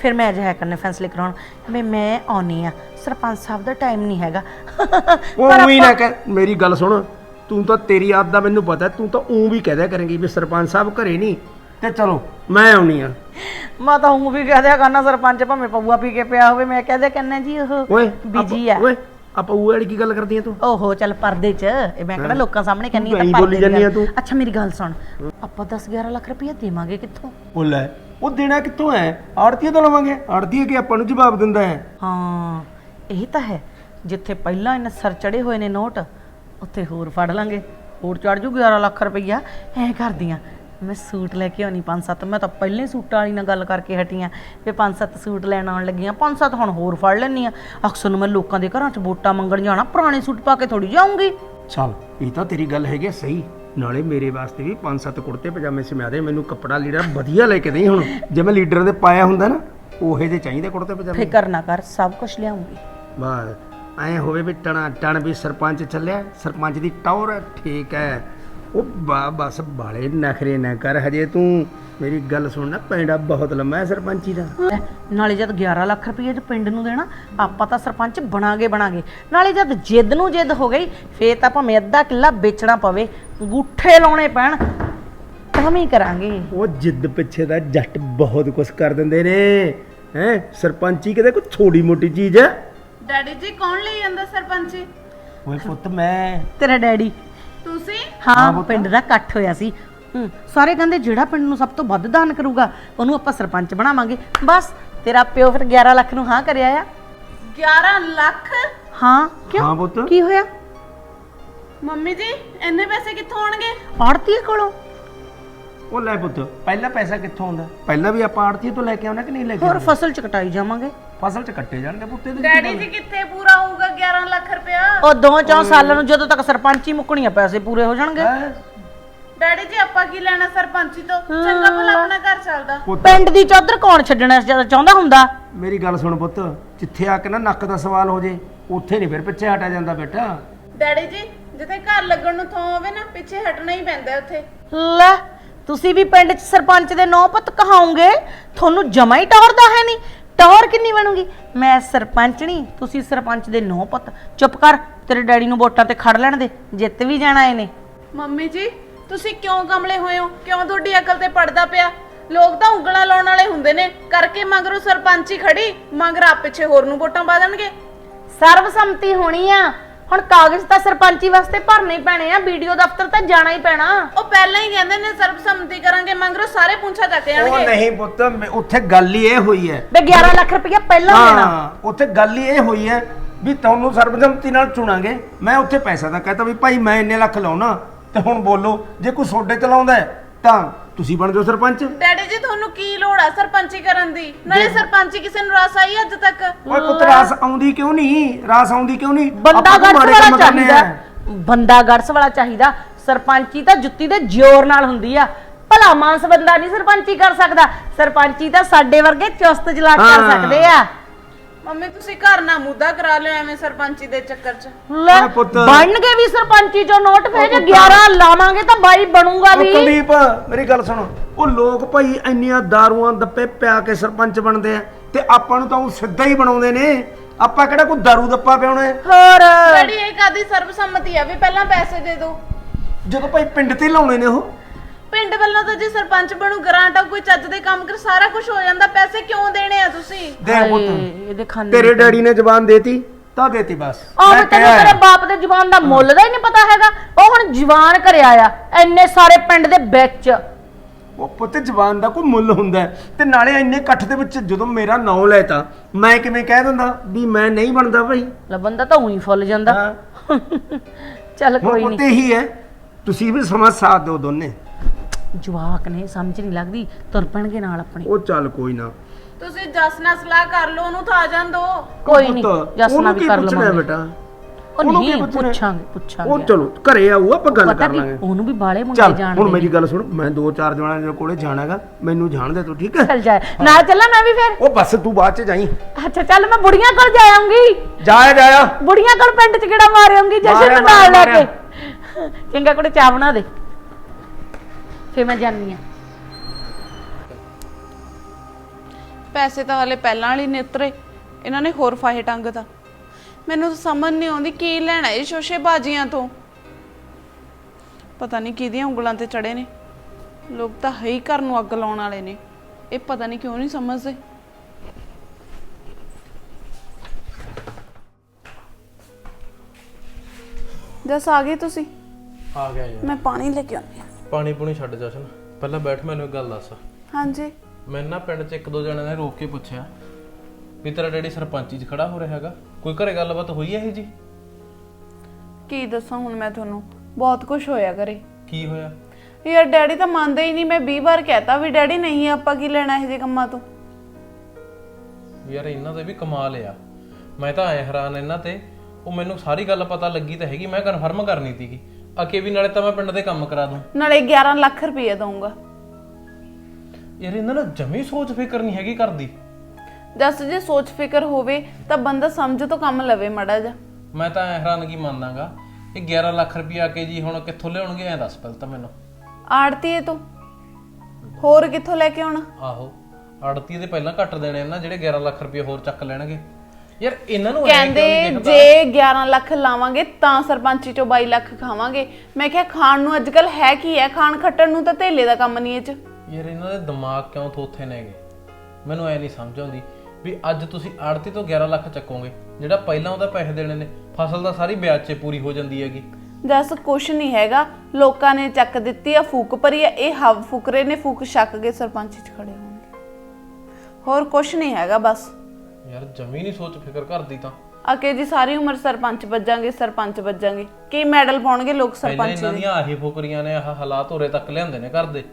ਫਿਰ ਮੈਂ ਅਜਿਹਾ ਕਰਨੇ ਫੈਸਲੇ ਕਰਾਉਣ। ਵੀ ਮੈਂ ਆਉਣੀ ਆ। ਸਰਪੰਚ ਸਾਹਿਬ ਦਾ ਟਾਈਮ ਨਹੀਂ ਹੈਗਾ। ਉਹ ਉਹੀ ਨਾ ਕਹਿ ਮੇਰੀ ਗੱਲ ਸੁਣ। ਤੂੰ ਤਾਂ ਤੇਰੀ ਆਦਤ ਦਾ ਮੈਨੂੰ ਪਤਾ ਤੂੰ ਤਾਂ ਉਹ ਵੀ ਕਹਿ ਦਿਆ ਕਰੇਂਗੀ ਵੀ ਸਰਪੰਚ ਸਾਹਿਬ ਘਰੇ ਨਹੀਂ। ਤੇ ਚਲੋ ਮੈਂ ਆਉਣੀ ਆ। ਮੈਂ ਤਾਂ ਹੂੰ ਵੀ ਕਹਿ ਦਿਆ ਕਰਨਾ ਸਰਪੰਚ ਭਾਵੇਂ ਪਊਆ ਪੀ ਕੇ ਪਿਆ ਹੋਵੇ ਮੈਂ ਕਹਿ ਦਿਆ ਕਰਨਾ ਜੀ ਉਹ ਓਏ ਬਿਜ਼ੀ ਆਪਾਂ- ਆ। ਓਏ ਆਪਾਂ ਉਹ ਵਾਲੀ ਕੀ ਗੱਲ ਕਰਦੀ ਆ ਤੂੰ? ਓਹੋ ਚੱਲ ਪਰਦੇ 'ਚ। ਇਹ ਮੈਂ ਕਿਹੜਾ ਲੋਕਾਂ ਸਾਹਮਣੇ ਕਹਿੰਨੀ ਤੂੰ ਤਾਂ ਐਂ ਪਰਦੇ ਬੋਲੀ ਦੀ ਜਾਂਦੀ ਆ ਗੱਲ। ਤੂੰ। ਅੱਛਾ ਮੇਰੀ ਗੱਲ ਸੁਣ। ਆਪਾਂ 10 11 ਲੱਖ ਰੁਪਇਆ ਦੇਵਾਂਗੇ ਕਿੱਥੋਂ? ਉਹ ਲੈ ਉਹ ਦੇਣਾ ਕਿੱਥੋਂ ਹੈ? ਆੜਤੀਏ ਤੋਂ ਲਵਾਂਗੇ। ਆੜਤੀਏ ਕਿ ਆਪਾਂ ਨੂੰ ਜਵਾਬ ਦਿੰਦਾ ਹੈ? ਹਾਂ ਇਹ ਤਾਂ ਹੈ। ਜਿੱਥੇ ਪਹਿਲਾਂ ਇਹਨਾਂ ਸਰ ਚੜੇ ਹੋਏ ਨੇ ਨੋਟ ਉੱਥੇ ਹੋਰ ਫੜ ਲਾਂਗੇ। ਹੋਰ ਚੜ ਜੂ 11 ਲੱਖ ਰੁਪਈਆ। ਐ ਕਰਦੀਆਂ ਮੈਂ ਸੂਟ ਲੈ ਕੇ ਆਉਣੀ ਪੰਜ ਸੱਤ। ਮੈਂ ਤਾਂ ਪਹਿਲੇ ਸੂਟਾਂ ਵਾਲੀ ਨਾਲ ਗੱਲ ਕਰਕੇ ਹਟੀ ਆਂ ਵੀ ਪੰਜ ਸੱਤ ਸੂਟ ਲੈਣ ਆਉਣ ਲੱਗੀਆਂ। ਪੰਜ ਸੱਤ ਹੁਣ ਹੋਰ ਫੜ ਲੈਣੀ ਆ। ਅਕਸਰ ਨੂੰ ਮੈਂ ਲੋਕਾਂ ਦੇ ਘਰਾਂ 'ਚ ਵੋਟਾਂ ਮੰਗਣ ਜਾਣਾ ਪੁਰਾਣੇ ਸੂਟ ਪਾ ਕੇ ਥੋੜੀ ਜਾਊਂਗੀ। ਚੱਲ ਇਹ ਤਾਂ ਤੇਰੀ ਗੱਲ ਹੈਗੀ ਆ ਸਹੀ। ਨਾਲੇ ਮੇਰੇ ਵਾਸਤੇ ਵੀ ਪੰਜ ਸੱਤ ਕੁੜਤੇ ਪਜਾਮੇ ਸਮਿਆ ਦੇ ਮੈਨੂੰ ਕੱਪੜਾ ਲੀੜਾ ਵਧੀਆ ਲੈ ਕੇ ਦੇਈ ਹੁਣ। ਜੇ ਮੈਂ ਲੀਡਰ ਦੇ ਪਾਇਆ ਹੁੰਦਾ ਨਾ ਉਹੇ ਜੇ ਚਾਹੀਦੇ ਕੁੜਤੇ ਪਜਾਮੇ। ਫਿਕਰ ਨਾ ਕਰ ਸਭ ਕੁਝ ਲਿਆਉਂਗੀ। ਬਾਹਰ ਐ ਹੋਵੇ ਵੀ ਟਣਾ ਟਣ ਵੀ ਸਰਪੰਚ ਚੱਲਿਆ ਸਰਪੰਚ ਦੀ ਟੌਰ ਠੀਕ ਹੈ ਉਹ ਬਾ ਬਸ ਬਾਲੇ ਨਖਰੇ ਨਾ ਕਰ ਹਜੇ ਤੂੰ ਮੇਰੀ ਗੱਲ ਸੁਣ ਨਾ ਪੈਂਡਾ ਬਹੁਤ ਲੰਮਾ ਹੈ ਸਰਪੰਚੀ ਦਾ। ਲੈ, ਨਾਲੇ ਜਦ 11 ਲੱਖ ਰੁਪਏ ਚ ਪਿੰਡ ਨੂੰ ਦੇਣਾ ਆਪਾਂ ਤਾਂ ਸਰਪੰਚ ਬਣਾਗੇ ਬਣਾਗੇ। ਨਾਲੇ ਜਦ ਜਿੱਦ ਨੂੰ ਜਿੱਦ ਹੋ ਗਈ ਫੇਰ ਤਾਂ ਭਾਵੇਂ ਅੱਧਾ ਕਿੱਲਾ ਵੇਚਣਾ ਪਵੇ ਗੂਠੇ ਲਾਉਣੇ ਪੈਣ ਤਾਂ ਵੀ ਕਰਾਂਗੇ। ਉਹ ਜਿੱਦ ਪਿੱਛੇ ਦਾ ਜੱਟ ਬਹੁਤ ਕੁਝ ਕਰ ਦਿੰਦੇ ਨੇ। ਹੈ? ਸਰਪੰਚੀ ਕਿਤੇ ਕੋਈ ਛੋਟੀ ਮੋਟੀ ਚੀਜ਼ ਹੈ? ਡੈਡੀ ਜੀ ਕੌਣ ਲਈ ਜਾਂਦਾ ਸਰਪੰਚੀ? ਓਏ ਪੁੱਤ ਮੈਂ ਤੇਰਾ ਡੈਡੀ। ਤੁਸੀਂ? ਹਾਂ ਪਿੰਡ ਦਾ ਇਕੱਠ ਹੋਇਆ ਸੀ। ਹੂੰ, ਸਾਰੇ ਕਹਿੰਦੇ ਜਿਹੜਾ ਪਿੰਡ ਨੂੰ ਸਭ ਤੋਂ ਵੱਧ ਦਾਨ ਕਰੂਗਾ ਉਹਨੂੰ ਆਪਾਂ ਸਰਪੰਚ ਬਣਾਵਾਂਗੇ। ਬਸ ਤੇਰਾ ਪਿਓ ਫਿਰ 11 ਲੱਖ ਨੂੰ ਹਾਂ ਕਰਿਆ ਆ। 11 ਲੱਖ? ਹਾਂ ਕਿਉਂ? ਹਾਂ ਪੁੱਤ। ਕੀ ਹੋਇਆ? ਮੰਮੀ ਜੀ ਇੰਨੇ ਪੈਸੇ ਕਿੱਥੋਂ ਆਉਣਗੇ? ਆੜਤੀ ਕੋਲੋਂ। ਉਹ ਲੈ ਪੁੱਤ ਪਹਿਲਾ ਪੈਸਾ ਕਿੱਥੋਂ ਆਉਂਦਾ? ਪਹਿਲਾਂ ਵੀ ਆਪਾਂ ਆੜਤੀ ਤੋਂ ਲੈ ਕੇ ਆਉਣਾ ਕਿ ਨਹੀਂ ਲੈ ਕੇ ਹੋਰ ਆਉਣਾ? ਫਸਲ ਚ ਕਟਾਈ ਜਾਵਾਂਗੇ। ਫਸਲ ਚ ਕੱਟੇ ਜਾਣਗੇ ਪੁੱਤੇ ਦੇ ਡੈਡੀ ਜੀ ਕਿੱਥੇ ਪੂਰਾ ਹੋਊਗਾ 11 ਲੱਖ ਰੁਪਇਆ? ਉਹ ਦੋ ਚੌਂ ਸਾਲਾਂ ਨੂੰ ਜਦੋਂ ਤੱਕ ਸਰਪੰਚੀ ਮੁੱਕਣੀਆਂ ਪੈਸੇ ਪੂਰੇ ਹੋ ਜਾਣਗੇ। ਡੈਡੀ ਜੀ ਆਪਾਂ ਕੀ ਲੈਣਾ ਸਰਪੰਚੀ ਤੋਂ? ਚੰਗਾ ਭਲਾ ਆਪਣਾ ਘਰ ਚੱਲਦਾ। ਪੁੱਤ। ਪਿੰਡ ਦੀ ਚੌਧਰ ਕੌਣ ਛੱਡਣਾ ਜ਼ਿਆਦਾ ਚਾਹੁੰਦਾ ਹੁੰਦਾ? ਮੇਰੀ ਗੱਲ ਸੁਣ ਪੁੱਤ ਜਿੱਥੇ ਆ ਕੇ ਨਾ ਨੱਕ ਦਾ ਸਵਾਲ ਹੋ ਜੇ ਉੱਥੇ ਨਹੀਂ ਫਿਰ ਪਿੱਛੇ ਹਟਿਆ ਜਾਂਦਾ ਬੇਟਾ। ਡੈਡੀ ਜੀ ਜਿੱਥੇ ਘਰ ਲੱਗਣ ਨੂੰ ਥਾਂ ਹੋਵੇ ਨਾ ਪਿੱਛੇ ਹਟਣਾ ਹੀ ਪੈਂਦਾ ਉੱਥੇ। ਲੈ ਤੁਸੀਂ ਵੀ ਪਿੰਡ 'ਚ ਸਰਪੰਚ ਦੇ ਨੌ ਪੁੱਤ ਕਹਾਉਂਗੇ ਤੁਹਾਨੂੰ ਜਮਾ ਹੀ ਟੌਰ ਦਾ ਹੈ ਨਹੀਂ। ਟੌਰ ਕਿੰਨੀ ਬਣੂਗੀ? ਮੈਂ ਸਰਪੰਚ ਨਹੀਂ ਤੁਸੀਂ ਸਰਪੰਚ ਦੇ ਨੌ ਪੁੱਤ। ਚੁੱਪ ਕਰ ਤੇਰੇ ਡੈਡੀ ਨੂੰ ਵੋਟਾਂ ਤੇ ਖੜ ਲੈਣ ਦੇ ਜਿੱਤ ਵੀ ਜਾਣਾ ਇਹਨੇ। ਮੰਮੀ ਜੀ ਤੁਸੀਂ ਕਿਉਂ ਕਮਲੇ ਹੋਏ ਹੋ? ਕਿਉਂ ਤੁਹਾਡੀ ਅਕਲ ਤੇ ਪੜਦਾ ਪਿਆ? ਲੋਕ ਤਾਂ ਉਂਗਲਾਂ ਲਾਉਣ ਵਾਲੇ ਹੁੰਦੇ ਨੇ ਕਰਕੇ ਮਗਰੋਂ ਸਰਪੰਚੀ ਖੜੀ ਮਗਰ ਆਪ ਪਿੱਛੇ ਹੋਰ ਨੂੰ ਵੋਟਾਂ ਪਾ ਦੇਣਗੇ। ਸਰਬਸੰਮਤੀ ਹੋਣੀ ਆ। ਹੁਣ ਕਾਗਜ਼ ਤਾਂ ਸਰਪੰਚੀ ਵਾਸਤੇ ਭਰਨੇ ਹੀ ਪੈਣੇ ਆ ਵੀਡੀਓ ਦਫ਼ਤਰ ਤਾਂ ਜਾਣਾ ਹੀ ਪੈਣਾ। ਉਹ ਪਹਿਲਾਂ ਹੀ ਕਹਿੰਦੇ ਨੇ ਸਰਬਸੰਮਤੀ ਕਰਾਂਗੇ ਮਗਰੋਂ ਸਾਰੇ ਪੁੰਛਾ ਚੱਕ ਉਹ ਜਾਣਗੇ। ਨਹੀਂ ਪੁੱਤ ਮੈਂ- ਉੱਥੇ ਗੱਲ ਹੀ ਇਹ ਹੋਈ ਹੈ। ਬੇ 11 ਲੱਖ ਰੁਪਇਆ ਪਹਿਲਾਂ ਦੇਣਾ। ਹਾਂ ਉੱਥੇ ਗੱਲ ਹੀ ਇਹ ਹੋਈ ਹੈ ਵੀ ਤੁਹਾਨੂੰ ਸਰਬਸੰਮਤੀ ਨਾਲ ਚੁਣਾਂਗੇ। ਮੈਂ ਉੱਥੇ ਪੈਸਾ ਦਾ ਕਹਤਾ ਵੀ ਭਾਈ ਮੈਂ ਇੰਨੇ ਲੱਖ ਲਾਉਣਾ ਤੇ ਹੁਣ ਬੋਲੋ ਜੇ ਕੋਈ ਸੋਡੇ ਚਲਾਉਂਦਾ ਹੈ, ਤਾਂ ਤੁਸੀਂ ਬਣ ਜਾਓ ਸਰਪੰਚ। ਡੈਡੀ ਜੀ ਤੁਹਾਨੂੰ ਕੀ ਲੋੜ ਆ ਸਰਪੰਚੀ ਕਰਨ ਦੀ? ਨਾਲੇ ਸਰਪੰਚੀ ਕਿਸੇ ਨੂੰ ਰਸ ਆਈ ਅੱਜ ਤੱਕ? ਓਏ ਪੁੱਤ ਰਾਸ ਆਉਂਦੀ ਕਿਉਂ ਨਹੀਂ? ਰਾਸ ਆਉਂਦੀ ਕਿਉਂ ਨਹੀਂ? ਬੰਦਾ ਆਪਾਂ ਤਾਂ ਗੜਸ ਮਾੜੇ ਵਾਲਾ ਕੰਮ ਕਰਨੇ ਚਾਹੀਦਾ। ਆ। ਬੰਦਾ ਗੜਸ ਵਾਲਾ ਚਾਹੀਦਾ। ਸਰਪੰਚੀ ਤਾਂ ਜੁੱਤੀ ਦੇ ਜ਼ੋਰ ਨਾਲ ਹੁੰਦੀ ਆ। ਭਲਾ ਮਾਨਸ ਬੰਦਾ ਨਹੀਂ ਸਰਪੰਚੀ ਕਰ ਸਕਦਾ। ਸਰਪੰਚੀ ਤਾਂ ਸਾਡੇ ਵਰਗੇ ਚੁਸਤ ਜਲਾਟ ਕਰ ਹਾਂ। ਸਕਦੇ ਆ। ਮੰਮੀ ਤੁਸੀਂ ਘਰ ਨਾ ਮੁੱਦਾ ਕਰਾ ਲਿਓ ਐਵੇਂ ਸਰਪੰਚੀ ਦੇ ਚੱਕਰ 'ਚ। ਲੈ ਪੁੱਤ। ਬਣਨਗੇ ਵੀ ਸਰਪੰਚੀ ਚੋਂ ਨੋਟ ਭੇਜ 11 ਲਾਵਾਂਗੇ ਤਾਂ ਬਾਈ ਬਣੂਗਾ ਉਹ ਵੀ ਕੁਲਦੀਪ ਮੇਰੀ ਗੱਲ ਸੁਣੋ। ਉਹ ਲੋਕ ਭਾਈ ਇੰਨੀਆਂ ਦਾਰੂਆਂ ਦੱਪੇ ਪਿਆ ਕੇ ਸਰਪੰਚ ਬਣਦੇ ਆ ਤੇ ਆਪਾਂ ਨੂੰ ਤਾਂ ਉਹ ਸਿੱਧਾ ਹੀ ਬਣਾਉਂਦੇ ਨੇ। ਆਪਾਂ ਕਿਹੜਾ ਕੋਈ ਦਾਰੂ ਦੱਪਾ ਪਿਆਉਣਾ ਹੈ? ਹੋਰ। ਡੈਡੀ ਇਹ ਕਾਦੀ ਸਰਬਸੰਮਤੀ ਆ ਵੀ ਪਹਿਲਾਂ ਪੈਸੇ ਦੇ ਦਿਓ। ਜਦੋਂ ਭਾਈ ਪਿੰਡ ਤੇ ਲਾਉਣੇ ਨੇ ਉਹ। ਪਿੰਡ ਵੱਲੋਂ ਤਾਂ ਜੇ ਸਰਪੰਚ ਬਣੂ ਗ੍ਰਾਂਟ ਆ ਕੋਈ ਚੱਜ ਦੇ ਕੰਮ ਕਰ ਸਾਰਾ ਕੁਝ ਹੋ ਜਾਂਦਾ। ਪੈਸੇ ਕਿਉਂ ਦੇਣੇ ਆ ਤੁਸੀਂ? ਦੇਖ ਹਾਏ, ਪੁੱਤ ਇਹਦੇ ਖਾਨੇ ਤੇਰੇ ਡੈਡੀ ਨੇ ਜ਼ਬਾਨ ਦੇਤੀ ਤਾਂ ਦੇਤੀ ਬਸ। ਆਹ ਮੈਂ ਤੈਨੂੰ ਤੇਰੇ। ਬਾਪ ਦੇ ਜ਼ੁਬਾਨ ਦਾ ਮੁੱਲ ਦਾ ਹੀ ਨਹੀਂ ਪਤਾ ਹੈਗਾ। ਉਹ ਹੁਣ ਜਵਾਨ ਕਰਿਆ ਆ ਇੰਨੇ ਸਾਰੇ ਪਿੰਡ ਦੇ ਵਿੱਚ। ਉਹ ਪੁੱਤ ਜ਼ਬਾਨ ਦਾ ਕੋਈ ਮੁੱਲ ਹੁੰਦਾ ਹੈ। ਤੇ ਨਾਲੇ ਇੰਨੇ ਇਕੱਠ ਦੇ ਵਿੱਚ ਜਦੋਂ ਮੇਰਾ ਨਾਂ ਲੈਤਾ ਮੈਂ ਕਿਵੇਂ ਕਹਿ ਦਿੰਦਾ ਵੀ ਮੈਂ ਨਹੀਂ ਬਣਦਾ ਭਾਈ? ਲੈ ਬੰਦਾ ਤਾਂ ਉਹੀ ਫੁੱਲ ਜਾਂਦਾ। ਹਾਂ। ਚੱਲ ਹੁਣ ਕੋਈ ਪੁੱਤ ਨਹੀਂ ਇਹੀ ਹੈ ਤੁਸੀਂ ਵੀ ਸਮਾਂ ਸਾਥ ਦਿਓ ਦੋਨੇ। ਜਵਾਕ ਨੇ ਸਮਝ ਨਹੀਂ ਲੱਗਦੀ ਤੁਰ ਪੈਣਗੇ ਨਾਲ ਆਪਣੇ। ਉਹ ਚੱਲ ਕੋਈ ਨਾ। ਤੁਸੀਂ ਜਸ ਨਾਲ ਸਲਾਹ ਕਰ ਲਓ ਉਹਨੂੰ ਤਾਂ ਆ ਜਾਣ ਦਿਓ ਕੋਈ ਨਹੀਂ ਪੁੱਤ, ਜਸਨਾ ਉਹਨੂੰ ਵੀ ਕੀ ਕਰ ਪੁੱਛਣਾ ਹੈ ਲਵਾਂਗੇ। ਬੇਟਾ? ਉਹ ਉਹਨੂੰ ਕੀ ਨਹੀਂ ਪੁੱਛਣਾ? ਪੁੱਛਾਂਗੇ ਪੁੱਛਾਂਗੇ ਉਹ ਚਲੋ ਘਰੇ ਆਊ ਆਪਾਂ ਗੱਲ ਪਤਾ ਕਰ ਲਾਂਗੇ। ਉਹਨੂੰ ਵੀ ਬਾਲੇ ਮੁੰਡੇ ਚੱਲ ਜਾਣਦੇ ਹੁਣ ਮੇਰੀ। ਗੱਲ ਸੁਣ ਮੈਂ ਦੋ ਚਾਰ ਜਣਾਂ ਦੇ ਕੋਲੇ ਜਾਣਾਗਾ ਮੈਨੂੰ ਜਾਣ ਦੇ ਤੂੰ ਠੀਕ ਹੈ? ਚੱਲ ਜਾਏ। ਨਾਲ ਚੱਲਾਂ ਮੈਂ ਵੀ ਫਿਰ? ਉਹ ਬਸ ਤੂੰ ਬਾਅਦ ਚ ਜਾਈ। ਅੱਛਾ ਚੱਲ ਮੈਂ ਬੁੜੀਆਂ ਕੋਲ ਜਾ ਆਉਂਗੀ ਜਾਇਆ ਜਾਇਆ। ਬੁੜੀਆਂ ਕੋਲ ਪਿੰਡ ਚ ਕਿਹੜਾ ਮਾਰ ਆਉਂਗੀ ਜਸ਼ਨ ਨੂੰ ਨਾਲ ਲੈ। ਕੇ। ਚੰਗਾ ਕੋਲੇ ਚਾਹ ਬਣਾ ਦੇ। ਫਿਰ ਮੈਂ ਜਾਨੀ ਆ ਪੈਸੇ ਤਾਂ ਹਲੇ ਪਹਿਲਾਂ ਵਾਲੀ ਨੇ ਉਤਰੇ। ਇਹਨਾਂ ਨੇ ਹੋਰ ਫਾਹੇ ਟੰਗਤਾ। ਮੈਨੂੰ ਤਾਂ ਸਮਝ ਨਹੀਂ ਆਉਂਦੀ ਕੀ ਲੈਣਾ ਇਹ ਸ਼ੋਸ਼ੇ ਬਾਜੀਆਂ ਤੋਂ। ਪਤਾ ਨਹੀਂ ਕਿਹਦੀਆਂ ਉਂਗਲਾਂ ਤੇ ਚੜੇ ਨੇ। ਲੋਕ ਤਾਂ ਹੈ ਹੀ ਘਰ ਨੂੰ ਅੱਗ ਲਾਉਣ ਵਾਲੇ ਨੇ। ਇਹ ਪਤਾ ਨਹੀਂ ਕਿਉਂ ਨਹੀਂ ਸਮਝਦੇ। ਜਸ ਆ ਗਏ ਤੁਸੀਂ? ਆ ਗਿਆ ਯਾਰ ਮੈਂ ਪਾਣੀ ਲੈ ਕੇ ਆਉਂਦੀ ਹਾਂ। ਪਾਣੀ ਪੂਣੀ ਛੱਡ ਜਸ਼ਨ ਪਹਿਲਾਂ ਬੈਠ ਮੈਨੂੰ ਇੱਕ ਗੱਲ ਦੱਸ। ਹਾਂਜੀ। ਮੈਂ ਨਾ ਪਿੰਡ 'ਚ ਇੱਕ ਦੋ ਜਣਿਆਂ ਨੇ ਰੋਕ ਕੇ ਪੁੱਛਿਆ ਵੀ ਤੇਰਾ ਡੈਡੀ ਸਰਪੰਚੀ 'ਚ ਖੜਾ ਹੋ ਰਿਹਾ ਹੈਗਾ। ਕੋਈ ਘਰੇ ਗੱਲਬਾਤ ਹੋਈ ਹੈ ਇਹ ਜੀ ਕੀ ਦੱਸਾਂ ਹੁਣ ਮੈਂ ਤੁਹਾਨੂੰ? ਬਹੁਤ ਕੁਝ ਹੋਇਆ ਕਰੇ ਕੀ ਹੋਇਆ? ਯਾਰ ਡੈਡੀ ਤਾਂ ਮੰਨਦਾ ਹੀ ਨਹੀਂ ਮੈਂ 20 ਵਾਰ ਕਹਿਤਾ ਵੀ ਡੈਡੀ ਨਹੀਂ ਆਪਾਂ ਕੀ ਲੈਣਾ ਇਹ ਜੇ ਕੰਮਾਂ ਤੋਂ? ਯਾਰ ਇਹਨਾਂ ਦੇ ਵੀ ਕਮਾਲ ਆ। ਮੈਂ ਤਾਂ ਐ ਹੈਰਾਨ ਇਹਨਾਂ ਤੇ। ਉਹ ਮੈਨੂੰ ਸਾਰੀ ਗੱਲ ਪਤਾ ਲੱਗੀ ਤਾਂ ਹੈਗੀ ਮੈਂ ਕਨਫਰਮ ਕਰਨੀ ਸੀਗੀ। ਅਕੇ ਵੀ ਨਾਲੇ ਤਾਂ ਮੈਂ ਪਿੰਡ ਦੇ ਕੰਮ ਕਰਾ ਦੂੰ। ਨਾਲੇ 11 ਲੱਖ ਰੁਪਏ ਦਊਂਗਾ। ਯਾਰ ਇਹਨਾਂ ਨਾਲ ਜਮੀ ਸੋਚ ਫਿਕਰ ਨਹੀਂ ਹੈਗੀ ਕਰਦੀ ਜਸ ਜੇ ਸੋਚ ਫਿਕਰ ਹੋਵੇ ਤਾਂ ਬੰਦਾ ਸਮਝ ਤੋਂ ਕੰਮ ਲਵੇ ਮੜਾ ਜਾ ਮੈਂ ਤਾਂ ਐ ਹੈਰਾਨਗੀ ਮੰਨਦਾਗਾ ਇਹ 11 ਲੱਖ ਰੁਪਇਆ ਕੇ ਜੀ ਹੁਣ ਕਿੱਥੋਂ ਲਿਆਉਣਗੇ ਐ ਦੱਸ ਪਹਿਲਾਂ ਤਾਂ ਮੈਨੂੰ। ਆੜਤੀ ਏ ਤੂੰ। ਹੋਰ ਕਿੱਥੋਂ ਲੈ ਕੇ ਆਉਣਾ? ਆਹੋ ਆੜਤੀ ਦੇ ਪਹਿਲਾਂ ਘੱਟ ਦੇਣੇ ਨਾ ਜਿਹੜੇ 11 ਲੱਖ ਰੁਪਏ ਹੋਰ ਚੱਕ ਲੈਣਗੇ। ਯਾਰ ਇਹਨਾਂ ਨੂੰ ਐਂ ਕਿਉਂ ਕਹਿੰਦੇ ਦਿਖਦਾ? ਜੇ 11 ਲੱਖ ਲਾਵਾਂਗੇ ਤਾਂ ਸਰਪੰਚੀ ਚੋਂ 22 ਲੱਖ ਖਾਵਾਂਗੇ। ਮੈਂ ਕਿਹਾ ਖਾਣ ਨੂੰ ਅੱਜਕੱਲ ਹੈ ਕੀ ਹੈ? ਖਾਣ ਖੱਟਣ ਨੂੰ ਤਾਂ ਧੇਲੇ ਦਾ ਕੰਮ ਨਹੀਂ ਇਹ ਚ। ਯਾਰ ਇਹਨਾਂ ਦੇ ਦਿਮਾਗ ਕਿਉਂ ਥੋਥੇ ਨੇਗੇ ਮੈਨੂੰ ਐ ਨਹੀਂ ਸਮਝ ਆਉਂਦੀ ਵੀ ਅੱਜ ਤੁਸੀਂ ਆੜਤੀ ਤੋਂ 11 ਲੱਖ ਚੱਕੋਗੇ ਜਿਹੜਾ ਪਹਿਲਾਂ ਉਹਦਾ ਪੈਸੇ ਦੇਣੇ ਨੇ ਫਸਲ ਦਾ ਸਾਰੀ ਵਿਆਜ 'ਚ ਪੂਰੀ ਹੋ ਜਾਂਦੀ ਹੈਗੀ। ਜਸ ਕੁਛ ਨਹੀਂ ਹੈਗਾ। ਲੋਕਾਂ ਨੇ ਚੱਕ ਦਿੱਤੀ ਆ ਫੂਕ ਭਰੀ ਆ। ਇਹ ਹਵ ਫੁਕਰੇ ਨੇ ਫੂਕ ਛੱਕ ਕੇ ਸਰਪੰਚੀ ਚ ਖੜੇ ਹੋਣਗੇ। ਹੋਰ ਕੁਛ ਨਹੀਂ ਹੈਗਾ ਬਸ। ਯਾਰ ਜਮੀ ਨਹੀਂ ਸੋਚ ਫਿਕਰ ਕਰਦੀ ਤਾਂ। ਅਕੇ ਜੀ ਸਾਰੀ ਉਮਰ ਸਰਪੰਚ ਵੱਜਾਂਗੇ ਸਰਪੰਚ ਵੱਜਾਂਗੇ। ਕੀ ਮੈਡਲ ਪਾਉਣਗੇ ਲੋਕ ਪਹਿਲਾਂ ਸਰਪੰਚ ਇਹਨਾਂ ਦੇ? ਦੀਆਂ ਆਹੀ ਫੁਕਰੀਆਂ ਨੇ ਆਹ ਹਾਲਾਤ ਹੋਰੇ ਤੱਕ ਲਿਆਂਦੇ ਨੇ ਘਰ ਦੇ।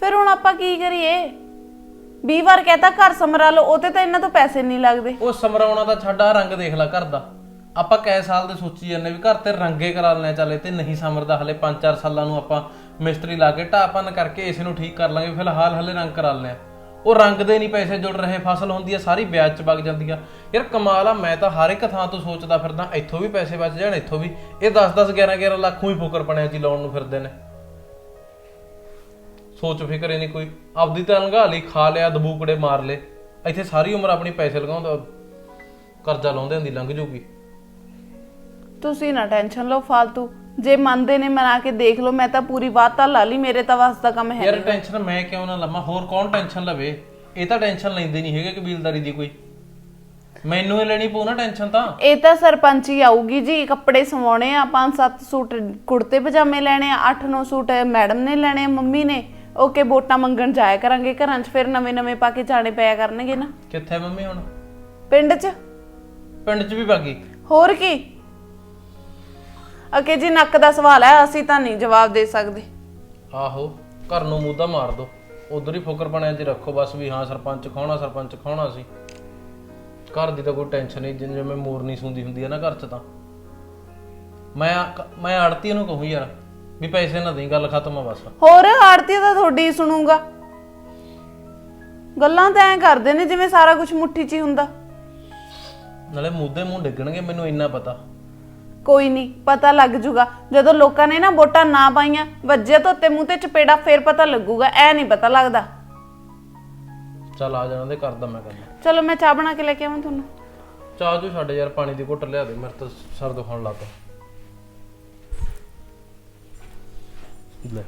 ਫਿਰ ਹੁਣ ਆਪਾਂ ਕੀ ਕਰੀਏ? 20 ਵਾਰ ਕਹਤਾ ਘਰ ਸਮਰਾ ਲਓ ਉਹਤੇ ਤਾਂ ਇਹਨਾਂ ਤੋਂ ਪੈਸੇ ਨਹੀਂ ਲੱਗਦੇ। ਉਹ ਸਮਰਾਉਣਾ ਦਾ ਛੱਡਾ ਰੰਗ ਦੇਖ ਲੈ ਘਰ ਦਾ। ਆਪਾਂ ਕੈ ਸਾਲ ਦੇ ਸੋਚੀ ਜਾਂਦੇ ਵੀ ਘਰ ਤੇ ਰੰਗੇ ਕਰਾ ਲੈਣੇ ਚੱਲੇ ਤੇ ਨਹੀਂ ਸਮਰਦਾ ਹਲੇ 5-4 ਸਾਲਾਂ ਨੂੰ ਆਪਾਂ ਮਿਸਤਰੀ ਲਾ ਕੇ ਢਾਪਨ ਕਰਕੇ ਇਸ ਨੂੰ ਠੀਕ ਕਰ ਲਾਂਗੇ ਫਿਲਹਾਲ ਹਲੇ ਰੰਗ ਕਰਾ ਲੈਣੇ ਆ। ਉਹ ਰੰਗ ਦੇ ਨਹੀਂ ਪੈਸੇ ਜੁੜ ਰਹੇ, ਫਸਲ ਹੁੰਦੀ ਆ, ਸਾਰੀ ਵਿਆਜ ਚ ਵਗ ਜਾਂਦੀ ਆ। ਯਾਰ ਕਮਾਲ ਆ, ਮੈਂ ਤਾਂ ਹਰ ਇੱਕ ਥਾਂ ਤੋਂ ਸੋਚਦਾ ਫਿਰਦਾ, ਇੱਥੋਂ ਵੀ ਪੈਸੇ ਬਚ ਜਾਣ, ਇੱਥੋਂ ਵੀ। ਇਹ 10-10 11-11 ਲੱਖੋਂ ਹੀ ਫੁਕਰ ਬਣਿਆ ਜੀ ਲਾਉਣ ਨੂੰ ਫਿਰਦੇ ਨੇ। ਸੋਚ ਫਿਕਰ ਹੀ ਨਹੀਂ ਕੋਈ। ਆਪਦੀ ਤਾਂ ਲੰਘਾ ਲਈ, ਖਾ ਲਿਆ, ਦਬੂਕੜੇ ਮਾਰ ਲੇ ਇੱਥੇ ਸਾਰੀ ਉਮਰ ਆਪਣੀ ਪੈਸੇ ਲਗਾਉਂਦਾ, ਕਰਜ਼ਾ ਲਾਉਂਦੇ ਹੁੰਦੀ, ਲੰਘ ਜੂਗੀ। ਤੁਸੀਂ ਨਾ ਟੈਨਸ਼ਨ ਲਓ ਫालतू ਜੇ ਮੰਨਦੇ ਨੇ ਮਨਾ ਕੇ ਦੇਖ ਲਓ ਮੈਂ ਤਾਂ ਪੂਰੀ ਬਾਤ ਤਾਂ ਲਾ ਲਈ ਮੇਰੇ ਤਾਂ ਵਾਸ ਦਾ ਕੰਮ ਹੈ ਯਾਰ ਟੈਨਸ਼ਨ ਮੈਂ ਕਿਉਂ ਨਾ ਲਵਾਂ? ਹੋਰ ਕੌਣ ਟੈਨਸ਼ਨ ਲਵੇ? ਇਹ ਤਾਂ ਟੈਨਸ਼ਨ ਲੈਂਦੇ ਨਹੀਂ ਹੈਗੇ ਕਬੀਲਦਾਰੀ ਦੀ ਕੋਈ। ਮੈਨੂੰ ਹੀ ਲੈਣੀ ਪਊ ਨਾ ਟੈਨਸ਼ਨ ਤਾਂ। ਇਹ ਤਾਂ ਸਰਪੰਚ ਹੀ ਆਊਗੀ ਜੀ ਕੱਪੜੇ ਸਵਾਉਣੇ ਆ ਪੰਜ ਸੱਤ ਸੂਟ ਕੁੜਤੇ ਪਜਾਮੇ ਲੈਣੇ ਆ ਅੱਠ ਨੌ ਸੂਟ ਮੈਡਮ ਨੇ ਲੈਣੇ ਆ ਮੰਮੀ ਨੇ। ਓਕੇ ਵੋਟਾਂ ਮੰਗਣ ਜਾਇਆ ਕਰਾਂਗੇ ਘਰਾਂ 'ਚ ਫਿਰ ਨਵੇਂ ਨਵੇਂ ਪਾ ਕੇ ਜਾਣੇ ਪਿਆ ਕਰਨਗੇ ਨਾ। ਕਿੱਥੇ ਮੰਮੀ ਹੁਣ? ਪਿੰਡ 'ਚ। ਪਿੰਡ 'ਚ ਵੀ ਬਾਗੀ। ਹੋਰ ਕੀ? ਅਕੇ ਜੀ ਨੱਕ ਦਾ ਸਵਾਲ ਹੈ ਅਸੀਂ ਤਾਂ ਨਹੀਂ ਜਵਾਬ ਦੇ ਸਕਦੇ। ਆਹੋ ਘਰ ਨੂੰ ਮੂਦਾ ਮਾਰ ਦੋ। ਉਧਰ ਹੀ ਫੁਕਰ ਬਣਿਆ ਜੀ ਰੱਖੋ ਬਸ ਵੀ ਹਾਂ ਸਰਪੰਚ ਖਾਣਾ ਸਰਪੰਚ ਖਾਣਾ ਸੀ। ਘਰ ਦੀ ਤਾਂ ਕੋਈ ਟੈਨਸ਼ਨ ਨਹੀਂ ਜਿਵੇਂ ਮੈਂ ਮੋਰਨੀ ਸੁੰਦੀ ਹੁੰਦੀ ਹੈ ਨਾ ਘਰ 'ਚ ਤਾਂ। ਮੈਂ ਮੈਂ ਆੜਤੀ ਨੂੰ ਕਹੂੰ ਯਾਰ ਵੀ ਪੈਸੇ ਨਾ ਦੇਈ ਗੱਲ ਖਤਮ ਆ ਬਸ। ਹੋਰ ਆੜਤੀ ਤਾਂ ਤੁਹਾਡੀ ਸੁਣੂਗਾ। ਗੱਲਾਂ ਤਾਂ ਐਂ ਕਰਦੇ ਨੇ ਜਿਵੇਂ ਸਾਰਾ ਕੁਝ ਮੁੱਠੀ 'ਚ ਹੀ ਹੁੰਦਾ। ਨਾਲੇ ਮੂਦੇ ਮੂੰਹ ਡਿੱਗਣਗੇ ਮੈਨੂੰ ਇੰਨਾ ਪਤਾ। ਕੋਈ ਨਹੀਂ ਪਤਾ ਲੱਗ ਜੂਗਾ। ਜਦੋਂ ਲੋਕਾਂ ਨੇ ਨਾ ਵੋਟਾਂ ਨਾ ਪਾਈਆਂ ਵੱਜੇ ਧੋਤੇ ਮੂੰਹ ਤੇ ਚਪੇੜਾ ਫੇਰ ਪਤਾ ਲੱਗੂਗਾ ਐ ਨਹੀਂ ਪਤਾ ਲੱਗਦਾ। ਚੱਲ ਆ ਜਾਣਾ ਦੇ ਕਰਦਾ ਮੈਂ ਗੱਲ ਚਲੋ ਮੈਂ ਚਾਹ ਬਣਾ ਕੇ ਲੈ ਕੇ ਆਵਾਂ ਤੁਹਾਨੂੰ। ਚਾਹ ਜੂ ਛੱਡ ਯਾਰ ਪਾਣੀ ਦੀ ਘੁੱਟ ਲਿਆ ਦੇ ਮੇਰੇ ਤਾਂ ਸਰ ਦੁਖਣ ਲੱਗ ਪਿਆ। ਲੈ।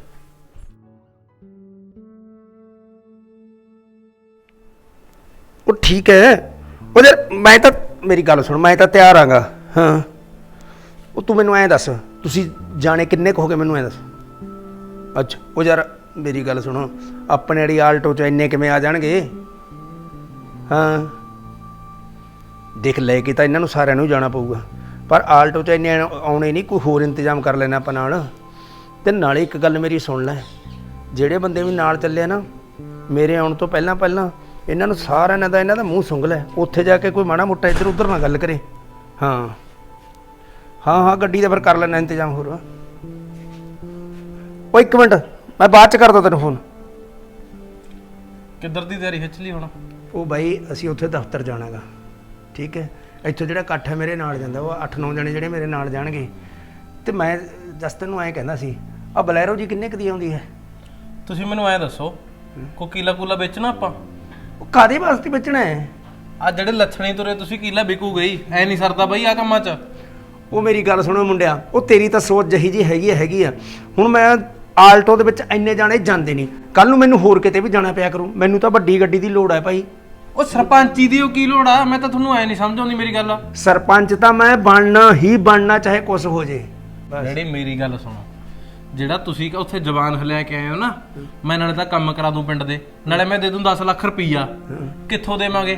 ਉਹ ਠੀਕ ਹੈ। ਉਹ ਯਾਰ ਮੈਂ ਤਾਂ ਮੇਰੀ ਗੱਲ ਸੁਣ ਮੈਂ ਤਾਂ ਤਿਆਰ ਆਂਗਾ। ਹਾਂ। ਉਹ ਤੂੰ ਮੈਨੂੰ ਐਂ ਦੱਸ, ਤੁਸੀਂ ਜਾਣੇ ਕਿੰਨੇ ਕੁ ਹੋ ਗਏ ਮੈਨੂੰ ਐਂ ਦੱਸ? ਅੱਛਾ, ਉਹ ਯਾਰ ਮੇਰੀ ਗੱਲ ਸੁਣੋ, ਆਪਣੇ ਵਾਲੀ ਆਲਟੋ ਚ ਇੰਨੇ ਕਿਵੇਂ ਆ ਜਾਣਗੇ? ਹਾਂ। ਦੇਖ, ਲੈ ਕੇ ਤਾਂ ਇਹਨਾਂ ਨੂੰ ਸਾਰਿਆਂ ਨੂੰ ਜਾਣਾ ਪਊਗਾ। ਪਰ ਆਲਟੋ ਚ ਇੰਨੇ ਆਉਣੇ ਨਹੀਂ, ਕੋਈ ਹੋਰ ਇੰਤਜ਼ਾਮ ਕਰ ਲੈਣਾ ਆਪਾਂ ਨਾਲ। ਤੇ ਨਾਲੇ ਇੱਕ ਗੱਲ ਮੇਰੀ ਸੁਣ ਲੈ, ਜਿਹੜੇ ਬੰਦੇ ਵੀ ਨਾਲ ਚੱਲੇ ਆ ਨਾ, ਮੇਰੇ ਆਉਣ ਤੋਂ ਪਹਿਲਾਂ ਪਹਿਲਾਂ ਇਹਨਾਂ ਨੂੰ ਸਾਰਿਆਂ ਦਾ ਇਹਨਾਂ ਦਾ ਮੂੰਹ ਸੁੰਘ ਲੈ, ਉੱਥੇ ਜਾ ਕੇ ਕੋਈ ਮਾੜਾ ਮੋਟਾ ਇੱਧਰ ਉੱਧਰ ਨਾ ਗੱਲ ਕਰੇ। ਹਾਂ। ਹਾਂ ਹਾਂ ਗੱਡੀ ਦਾ ਫਿਰ ਕਰ ਲੈਣਾ ਇੰਤਜ਼ਾਮ ਹੋਰ। ਓ ਇੱਕ ਮਿੰਟ ਮੈਂ ਬਾਅਦ ਚ ਕਰਦਾ ਤੈਨੂੰ ਫੋਨ ਕਿੱਧਰ ਦੀ ਤਿਆਰੀ ਖਿੱਚ ਲਈ ਹੁਣ? ਉਹ ਬਾਈ ਅਸੀਂ ਉੱਥੇ ਦਫ਼ਤਰ ਜਾਣਾਗਾ। ਠੀਕ ਹੈ? ਇੱਥੋਂ ਜਿਹੜਾ ਇਕੱਠ ਹੈ ਮੇਰੇ ਨਾਲ ਜਾਂਦਾ ਉਹ 8-9 ਜਣੇ ਜਿਹੜੇ ਮੇਰੇ ਨਾਲ ਜਾਣਗੇ। ਤੇ ਮੈਂ ਜਸਟਨ ਨੂੰ ਐਂ ਕਹਿੰਦਾ ਸੀ ਆ ਬਲੈਰੋ ਜੀ ਕਿੰਨੇ ਕੁ ਦੀ ਆਉਂਦੀ ਹੈ? ਤੁਸੀਂ ਮੈਨੂੰ ਐਂ ਦੱਸੋ ਕੋ ਕੀਲਾ ਕੂਲਾ ਵੇਚਣਾ ਆਪਾਂ? ਉਹ ਕਾਦੇ ਵਾਸਤੇ ਵੇਚਣਾ ਹੈ? ਆ ਜਿਹੜੇ ਲੱਛਣੀ ਤੁਰੇ ਤੁਸੀਂ ਕੀਲਾ ਵਿਕੂ ਗਈ ਐ ਨਹੀਂ ਸਰਦਾ ਬਈ ਆ ਕੰਮਾਂ 'ਚ। ਉਹ ਮੇਰੀ ਗੱਲ ਸੁਣੋ ਮੁੰਡਿਆ ਉਹ ਤੇਰੀ ਤਾਂ ਸੋਚ ਜਹੀ ਜੀ ਹੈਗੀ ਆ, ਹੈਗੀ ਆ। ਹੁਣ ਮੈਂ ਆਲਟੋ ਦੇ ਵਿੱਚ ਇੰਨੇ ਜਾਣੇ ਜਾਂਦੇ ਨਹੀਂ। ਕੱਲ ਨੂੰ ਮੈਨੂੰ ਹੋਰ ਕਿਤੇ ਵੀ ਜਾਣਾ ਪਿਆ ਕਰੂ। ਮੈਨੂੰ ਤਾਂ ਵੱਡੀ ਗੱਡੀ ਦੀ ਲੋੜ ਹੈ ਭਾਈ। ਉਹ ਸਰਪੰਚੀ ਦੀ ਉਹ ਕੀ ਲੋੜ ਆ? ਮੈਂ ਤਾਂ ਤੁਹਾਨੂੰ ਐ ਨਹੀਂ ਸਮਝ ਆਉਂਦੀ ਮੇਰੀ ਗੱਲ। ਸਰਪੰਚ ਤਾਂ ਮੈਂ ਬਣਨਾ ਹੀ ਬਣਨਾ ਚਾਹੇ ਕੁਛ ਹੋ ਜੇ। ਜਿਹੜੀ ਮੇਰੀ ਗੱਲ ਸੁਣੋ। ਜਿਹੜਾ ਤੁਸੀਂ ਉੱਥੇ ਜ਼ਬਾਨ ਹਲਿਆ ਕੇ ਆਏ ਹੋ ਨਾ ਮੈਂ ਨਾਲੇ ਤਾਂ ਕੰਮ ਕਰਾ ਦੂੰ ਪਿੰਡ ਦੇ। ਨਾਲੇ ਮੈਂ ਦੇ ਦੂੰ 10 ਲੱਖ ਰੁਪਈਆ। ਕਿੱਥੋਂ ਦੇਵਾਂਗੇ?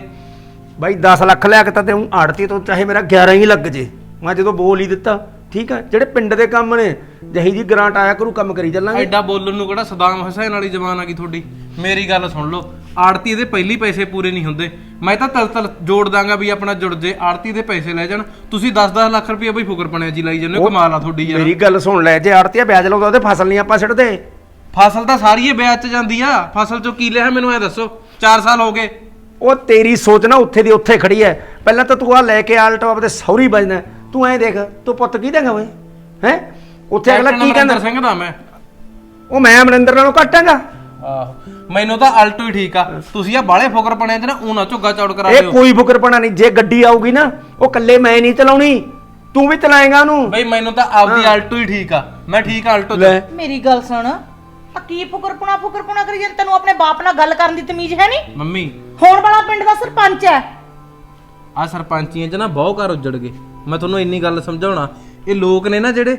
ਬਾਈ 10 ਲੱਖ ਲਿਆ ਕੇ ਤਾਂ ਤੇ ਆੜਤੀ ਤੋਂ ਚਾਹੇ ਮੇਰਾ 11 ਹੀ ਲੱਗ ਜੇ। ਮੈਂ ਜਦੋਂ ਬੋਲ ਹੀ ਦਿੱਤਾ ਠੀਕ ਹੈ ਜਿਹੜੇ ਪਿੰਡ ਦੇ ਕੰਮ ਨੇ ਜਹੀ ਜੀ ਗ੍ਰਾਂਟ ਆਇਆ ਕਰੂ ਕੰਮ ਕਰੀ ਚੱਲਾਂਗੇ। ਐਡਾ ਬੋਲਣ ਨੂੰ ਕਿਹੜਾ ਸਦਾਮ ਹੁਸੈਨ ਵਾਲੀ ਜ਼ਬਾਨ ਆ ਗਈ ਤੁਹਾਡੀ? ਮੇਰੀ ਗੱਲ ਸੁਣ ਲਓ ਆੜਤੀ ਦੇ ਪਹਿਲੀ ਪੈਸੇ ਪੂਰੇ ਨਹੀਂ ਹੁੰਦੇ। ਮੈਂ ਤਾਂ ਤਲ ਤਲ ਜੋੜ ਦਾਂਗਾ ਵੀ ਆਪਣਾ ਜੁੜ ਜੇ ਆੜਤੀ ਦੇ ਪੈਸੇ ਲੈ ਜਾਣ। ਤੁਸੀਂ 10-10 ਲੱਖ ਰੁਪਏ ਬਈ ਫੁਕਰ ਬਣਿਆ ਜੀ ਲਾਈ ਜਾਂਦੇ ਹੋ ਕਮਾਲ ਆ ਤੁਹਾਡੀ ਯਾਰ। ਮੇਰੀ ਗੱਲ ਸੁਣ ਲੈ ਜੇ ਆੜਤੀਆ ਵਿਆਜ ਲਾਉਂਦਾ ਉਹਦੇ ਫਸਲ ਨਹੀਂ ਆਪਾਂ ਛੱਡਦੇ ਫਸਲ ਤਾਂ ਸਾਰੀ ਇਹ ਵਿਆਜ 'ਚ ਜਾਂਦੀ ਆ। ਫਸਲ 'ਚੋਂ ਕੀ ਲਿਆ ਮੈਨੂੰ ਐ ਦੱਸੋ? 4 ਸਾਲ ਹੋ ਗਏ। ਉਹ ਤੇਰੀ ਸੋਚ ਨਾ ਉੱਥੇ ਦੀ ਉੱਥੇ ਖੜੀ ਹੈ ਪਹਿਲਾਂ ਤਾਂ ਤੂੰ ਆ ਲੈ ਕੇ ਆਲਟੋ ਆਪਦੇ ਸੌਰੀ ਵੱਜਣਾ। ਤੂੰ ਐਂ ਦੇਖ ਤੂੰ ਪੁੱਤ ਕੀ ਦੇਂਗਾ ਓਏ? ਹੈ? ਉੱਥੇ ਅਗਲਾ ਕੀ ਕਹਿੰਦਾ? ਅਮਰਿੰਦਰ ਸਿੰਘ ਦਾ ਮੈਂ। ਉਹ ਮੈਂ ਅਮਰਿੰਦਰ ਨਾਲੋਂ ਘਟਾਂਗਾ ਆਹੋ ਮੈਨੂੰ ਤਾਂ ਅਲਟੋ ਹੀ ਠੀਕ ਆ। ਤੁਸੀਂ ਆ ਬਾਲੇ ਫੁਕਰ ਪਣੇ ਤੇ ਨਾ ਉਹਨਾਂ ਝੁੱਗਾ ਚੌੜ ਕਰਾ ਇਹ ਦਿਓ। ਕੋਈ ਬੁਕਰਪਣਾ ਨਹੀਂ ਜੇ ਗੱਡੀ ਆਊਗੀ ਨਾ ਉਹ ਕੱਲੇ ਮੈਂ ਨਹੀਂ ਚਲਾਉਣੀ। ਤੂੰ ਵੀ ਚਲਾਏਗਾ ਉਹਨੂੰ। ਬਈ ਮੈਨੂੰ ਤਾਂ ਆਪਦੀ ਅਲਟੋ ਹੀ ਠੀਕ ਆ। ਮੈਂ ਠੀਕ ਆ ਅਲਟੋ ਲੈ। ਚ ਮੇਰੀ ਗੱਲ ਸੁਣ। ਆ ਕੀ ਫੁਕਰਪੁਣਾ ਫੁਕਰਪੁਣਾ ਕਰੀ ਜਾਂਦਾ ਤੈਨੂੰ ਆਪਣੇ ਬਾਪ ਨਾਲ ਗੱਲ ਕਰਨ ਦੀ ਤਮੀਜ਼ ਹੈ ਨਹੀਂ? ਮੰਮੀ। ਹੋਣ ਵਾਲਾ ਪਿੰਡ ਦਾ ਸਰਪੰਚ ਹੈ। ਆ ਸਰਪੰਚੀਆਂ 'ਚ ਨਾ ਬਹੁਤ ਘਰ ਉੱਜੜ ਗਏ। ਮੈਂ ਤੁਹਾਨੂੰ ਇੰਨੀ ਗੱਲ ਸਮਝਾਉਣਾ ਇਹ ਲੋਕ ਨੇ ਨਾ ਜਿਹੜੇ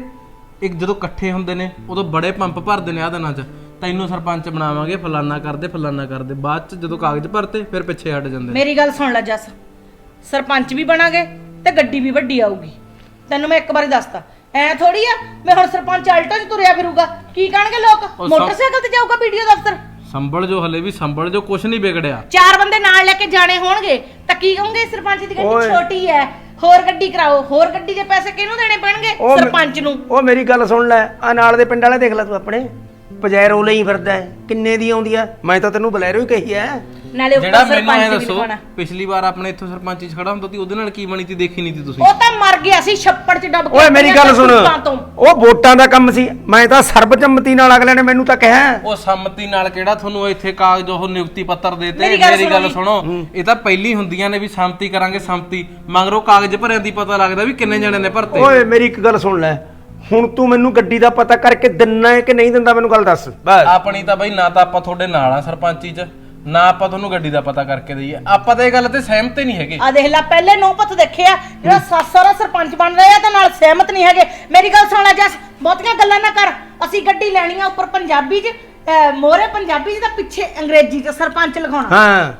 ਇੱਕ ਜਦੋਂ ਇਕੱਠੇ ਹੁੰਦੇ ਨੇ ਉਦੋਂ ਬੜੇ ਪੰਪ ਭਰਦੇ ਨੇ ਆ ਦਿਨਾਂ 'ਚ ਤੈਨੂੰ ਸਰਪੰਚ ਬਣਾਵਾਂਗੇ ਫਲਾਨਾ ਕਰਦੇ ਫਲਾਨਾ ਕਰਦੇ। ਬਾਅਦ 'ਚ ਜਦੋਂ ਕਾਗਜ਼ ਭਰਤੇ ਫਿਰ ਪਿੱਛੇ ਹਟ ਜਾਂਦੇ ਨੇ। ਮੇਰੀ ਗੱਲ ਸੁਣ ਲੈ ਜੱਸ ਸਰਪੰਚ ਵੀ ਬਣਾਂਗੇ ਤੇ ਗੱਡੀ ਵੀ ਵੱਡੀ ਆਊਗੀ। ਤੈਨੂੰ ਮੈਂ ਇੱਕ ਵਾਰੀ ਦੱਸਤਾ ਐ ਥੋੜੀ ਆ ਮੈਂ ਹੁਣ ਸਰਪੰਚ ਆਲਟੋ 'ਚ ਤੁਰਿਆ ਫਿਰੂਗਾ। ਕੀ ਕਹਿਣਗੇ ਲੋਕ? ਉਹ ਸਭ- ਮੋਟਰਸਾਈਕਲ ਤੇ ਜਾਊਗਾ ਵੀਡੀਓ ਦਫ਼ਤਰ? ਸੰਭਲ ਜੋ ਹਲੇ ਵੀ ਸੰਭਲ ਜੋ ਕੁਝ ਨਹੀਂ ਵਿਗੜਿਆ। ਚਾਰ ਬੰਦੇ ਨਾਲ ਲੈ ਕੇ ਜਾਣੇ ਹੋਣਗੇ ਤਾਂ ਕੀ ਕਹੋਗੇ ਸਰਪੰਚ ਦੀ ਗੱਡੀ ਓਏ। ਛੋਟੀ ਹੈ ਹੋਰ ਗੱਡੀ ਕਰਾਓ ਹੋਰ ਗੱਡੀ ਦੇ ਪੈਸੇ ਕਿਹਨੂੰ ਦੇਣੇ ਪੈਣਗੇ? ਉਹ ਮੈਂ- ਸਰਪੰਚ ਨੂੰ। ਉਹ ਮੇਰੀ ਗੱਲ ਸੁਣ ਲੈ ਆ ਨਾਲ ਦੇ ਪਿੰਡ ਵਾਲੇ ਦੇਖ ਲੈ ਤੂੰ ਆਪਣੇ। ਪਜੈਰੋ ਲਈ ਫਿਰਦਾ ਹੈ। ਕਿੰਨੇ ਦੀ ਆਉਂਦੀ ਆ? ਮੈਂ ਤਾਂ ਤੈਨੂੰ ਬਲੈਰੋ ਹੀ ਕਹੀ ਐ। ਨਾਲੇ ਉੱਪਰ ਜਿਹੜਾ ਮੈਨੂੰ ਐ ਸਰਪੰਚ ਵੀ ਦੱਸੋ ਪਿਛਲੀ ਵਾਰ ਆਪਣੇ ਇੱਥੋਂ ਸਰਪੰਚ 'ਚ ਖੜਾ ਹੁੰਦਾ ਸੀ ਉਹਦੇ ਨਾਲ ਕੀ ਬਣੀ ਸੀ ਦੇਖੀ ਨਹੀਂ ਸੀ ਤੁਸੀਂ? ਉਹ ਤਾਂ ਮਰ ਗਿਆ ਸੀ ਛੱਪੜ 'ਚ ਡੱਬ ਕੇ ਓਏ ਮੇਰੀ ਗੱਲ ਸੁਣ। ਤੋਂ। ਉਹ ਵੋਟਾਂ ਦਾ ਕੰਮ ਸੀ। ਮੈਂ ਤਾਂ ਸਰਬਜੰਮਤੀ ਨਾਲ ਅਗਲੇ ਨੇ ਮੈਨੂੰ ਤਾਂ ਕਿਹਾ। ਉਹ ਸੰਮਤੀ ਨਾਲ ਕਿਹੜਾ ਤੁਹਾਨੂੰ ਇੱਥੇ ਕਾਗਜ਼ ਉਹ ਨਿਯੁਕਤੀ ਪੱਤਰ ਦੇਤੇ? ਮੇਰੀ ਗੱਲ ਮੇਰੀ ਗੱਲ ਸੁਣੋ ਸੁਣੋ। ਇਹ ਤਾਂ ਪਹਿਲੀ ਹੁੰਦੀਆਂ ਨੇ ਵੀ ਸੰਮਤੀ ਕਰਾਂਗੇ ਸੰਮਤੀ। ਮਗਰੋਂ ਕਾਗਜ਼ ਭਰਿਆਂ ਦੀ ਪਤਾ ਲੱਗਦਾ ਵੀ ਕਿੰਨੇ ਜਣੇ ਨੇ ਭਰਤੇ। ਓਏ ਮੇਰੀ ਇੱਕ ਗੱਲ ਸੁਣ ਲੈ। ਹੁਣ ਤੂੰ ਮੈਨੂੰ ਗੱਡੀ ਦਾ ਪਤਾ ਕਰਕੇ ਦਿੰਨਾ ਹੈ ਕਿ ਨਹੀਂ ਦਿੰਦਾ ਮੈਨੂੰ ਗੱਲ ਦੱਸ। ਬਸ। ਆਪਣੀ ਤਾਂ ਬਈ ਨਾ ਤਾਂ ਆਪਾਂ ਤੁਹਾਡੇ ਨਾਲ ਆ ਸਰਪੰਚੀ 'ਚ ਨਾ ਆਪਾਂ ਤੁਹਾਨੂੰ ਗੱਡੀ ਦਾ ਪਤਾ ਕਰਕੇ ਦਈਏ। ਆਪਾਂ ਤਾਂ ਇਹ ਗੱਲ ਤੇ ਸਹਿਮਤ ਹੀ ਨਹੀਂ ਹੈਗੇ। ਆ ਦੇਖ ਲੈ ਪਹਿਲੇ ਨੌ ਪਤ ਦੇਖਿਆ ਜਿਹੜਾ ਸੱਸ ਸਹੁਰਾ ਸਰਪੰਚ ਬਣ ਰਿਹਾ ਤਾਂ ਨਾਲ ਸਹਿਮਤ ਨਹੀਂ ਹੈਗੇ। ਮੇਰੀ ਗੱਲ ਸੁਣ ਲੈ ਜੱਸ ਬਹੁਤੀਆਂ ਗੱਲਾਂ ਨਾ ਕਰ। ਅਸੀਂ ਗੱਡੀ ਲੈਣੀ ਆ ਉੱਪਰ ਪੰਜਾਬੀ 'ਚ ਮੋਰੇ ਪੰਜਾਬੀ 'ਚ ਤਾਂ ਪਿੱਛੇ ਅੰਗਰੇਜ਼ੀ 'ਚ ਸਰਪੰਚ ਲਿਖਾਉਣਾ। ਹਾਂ।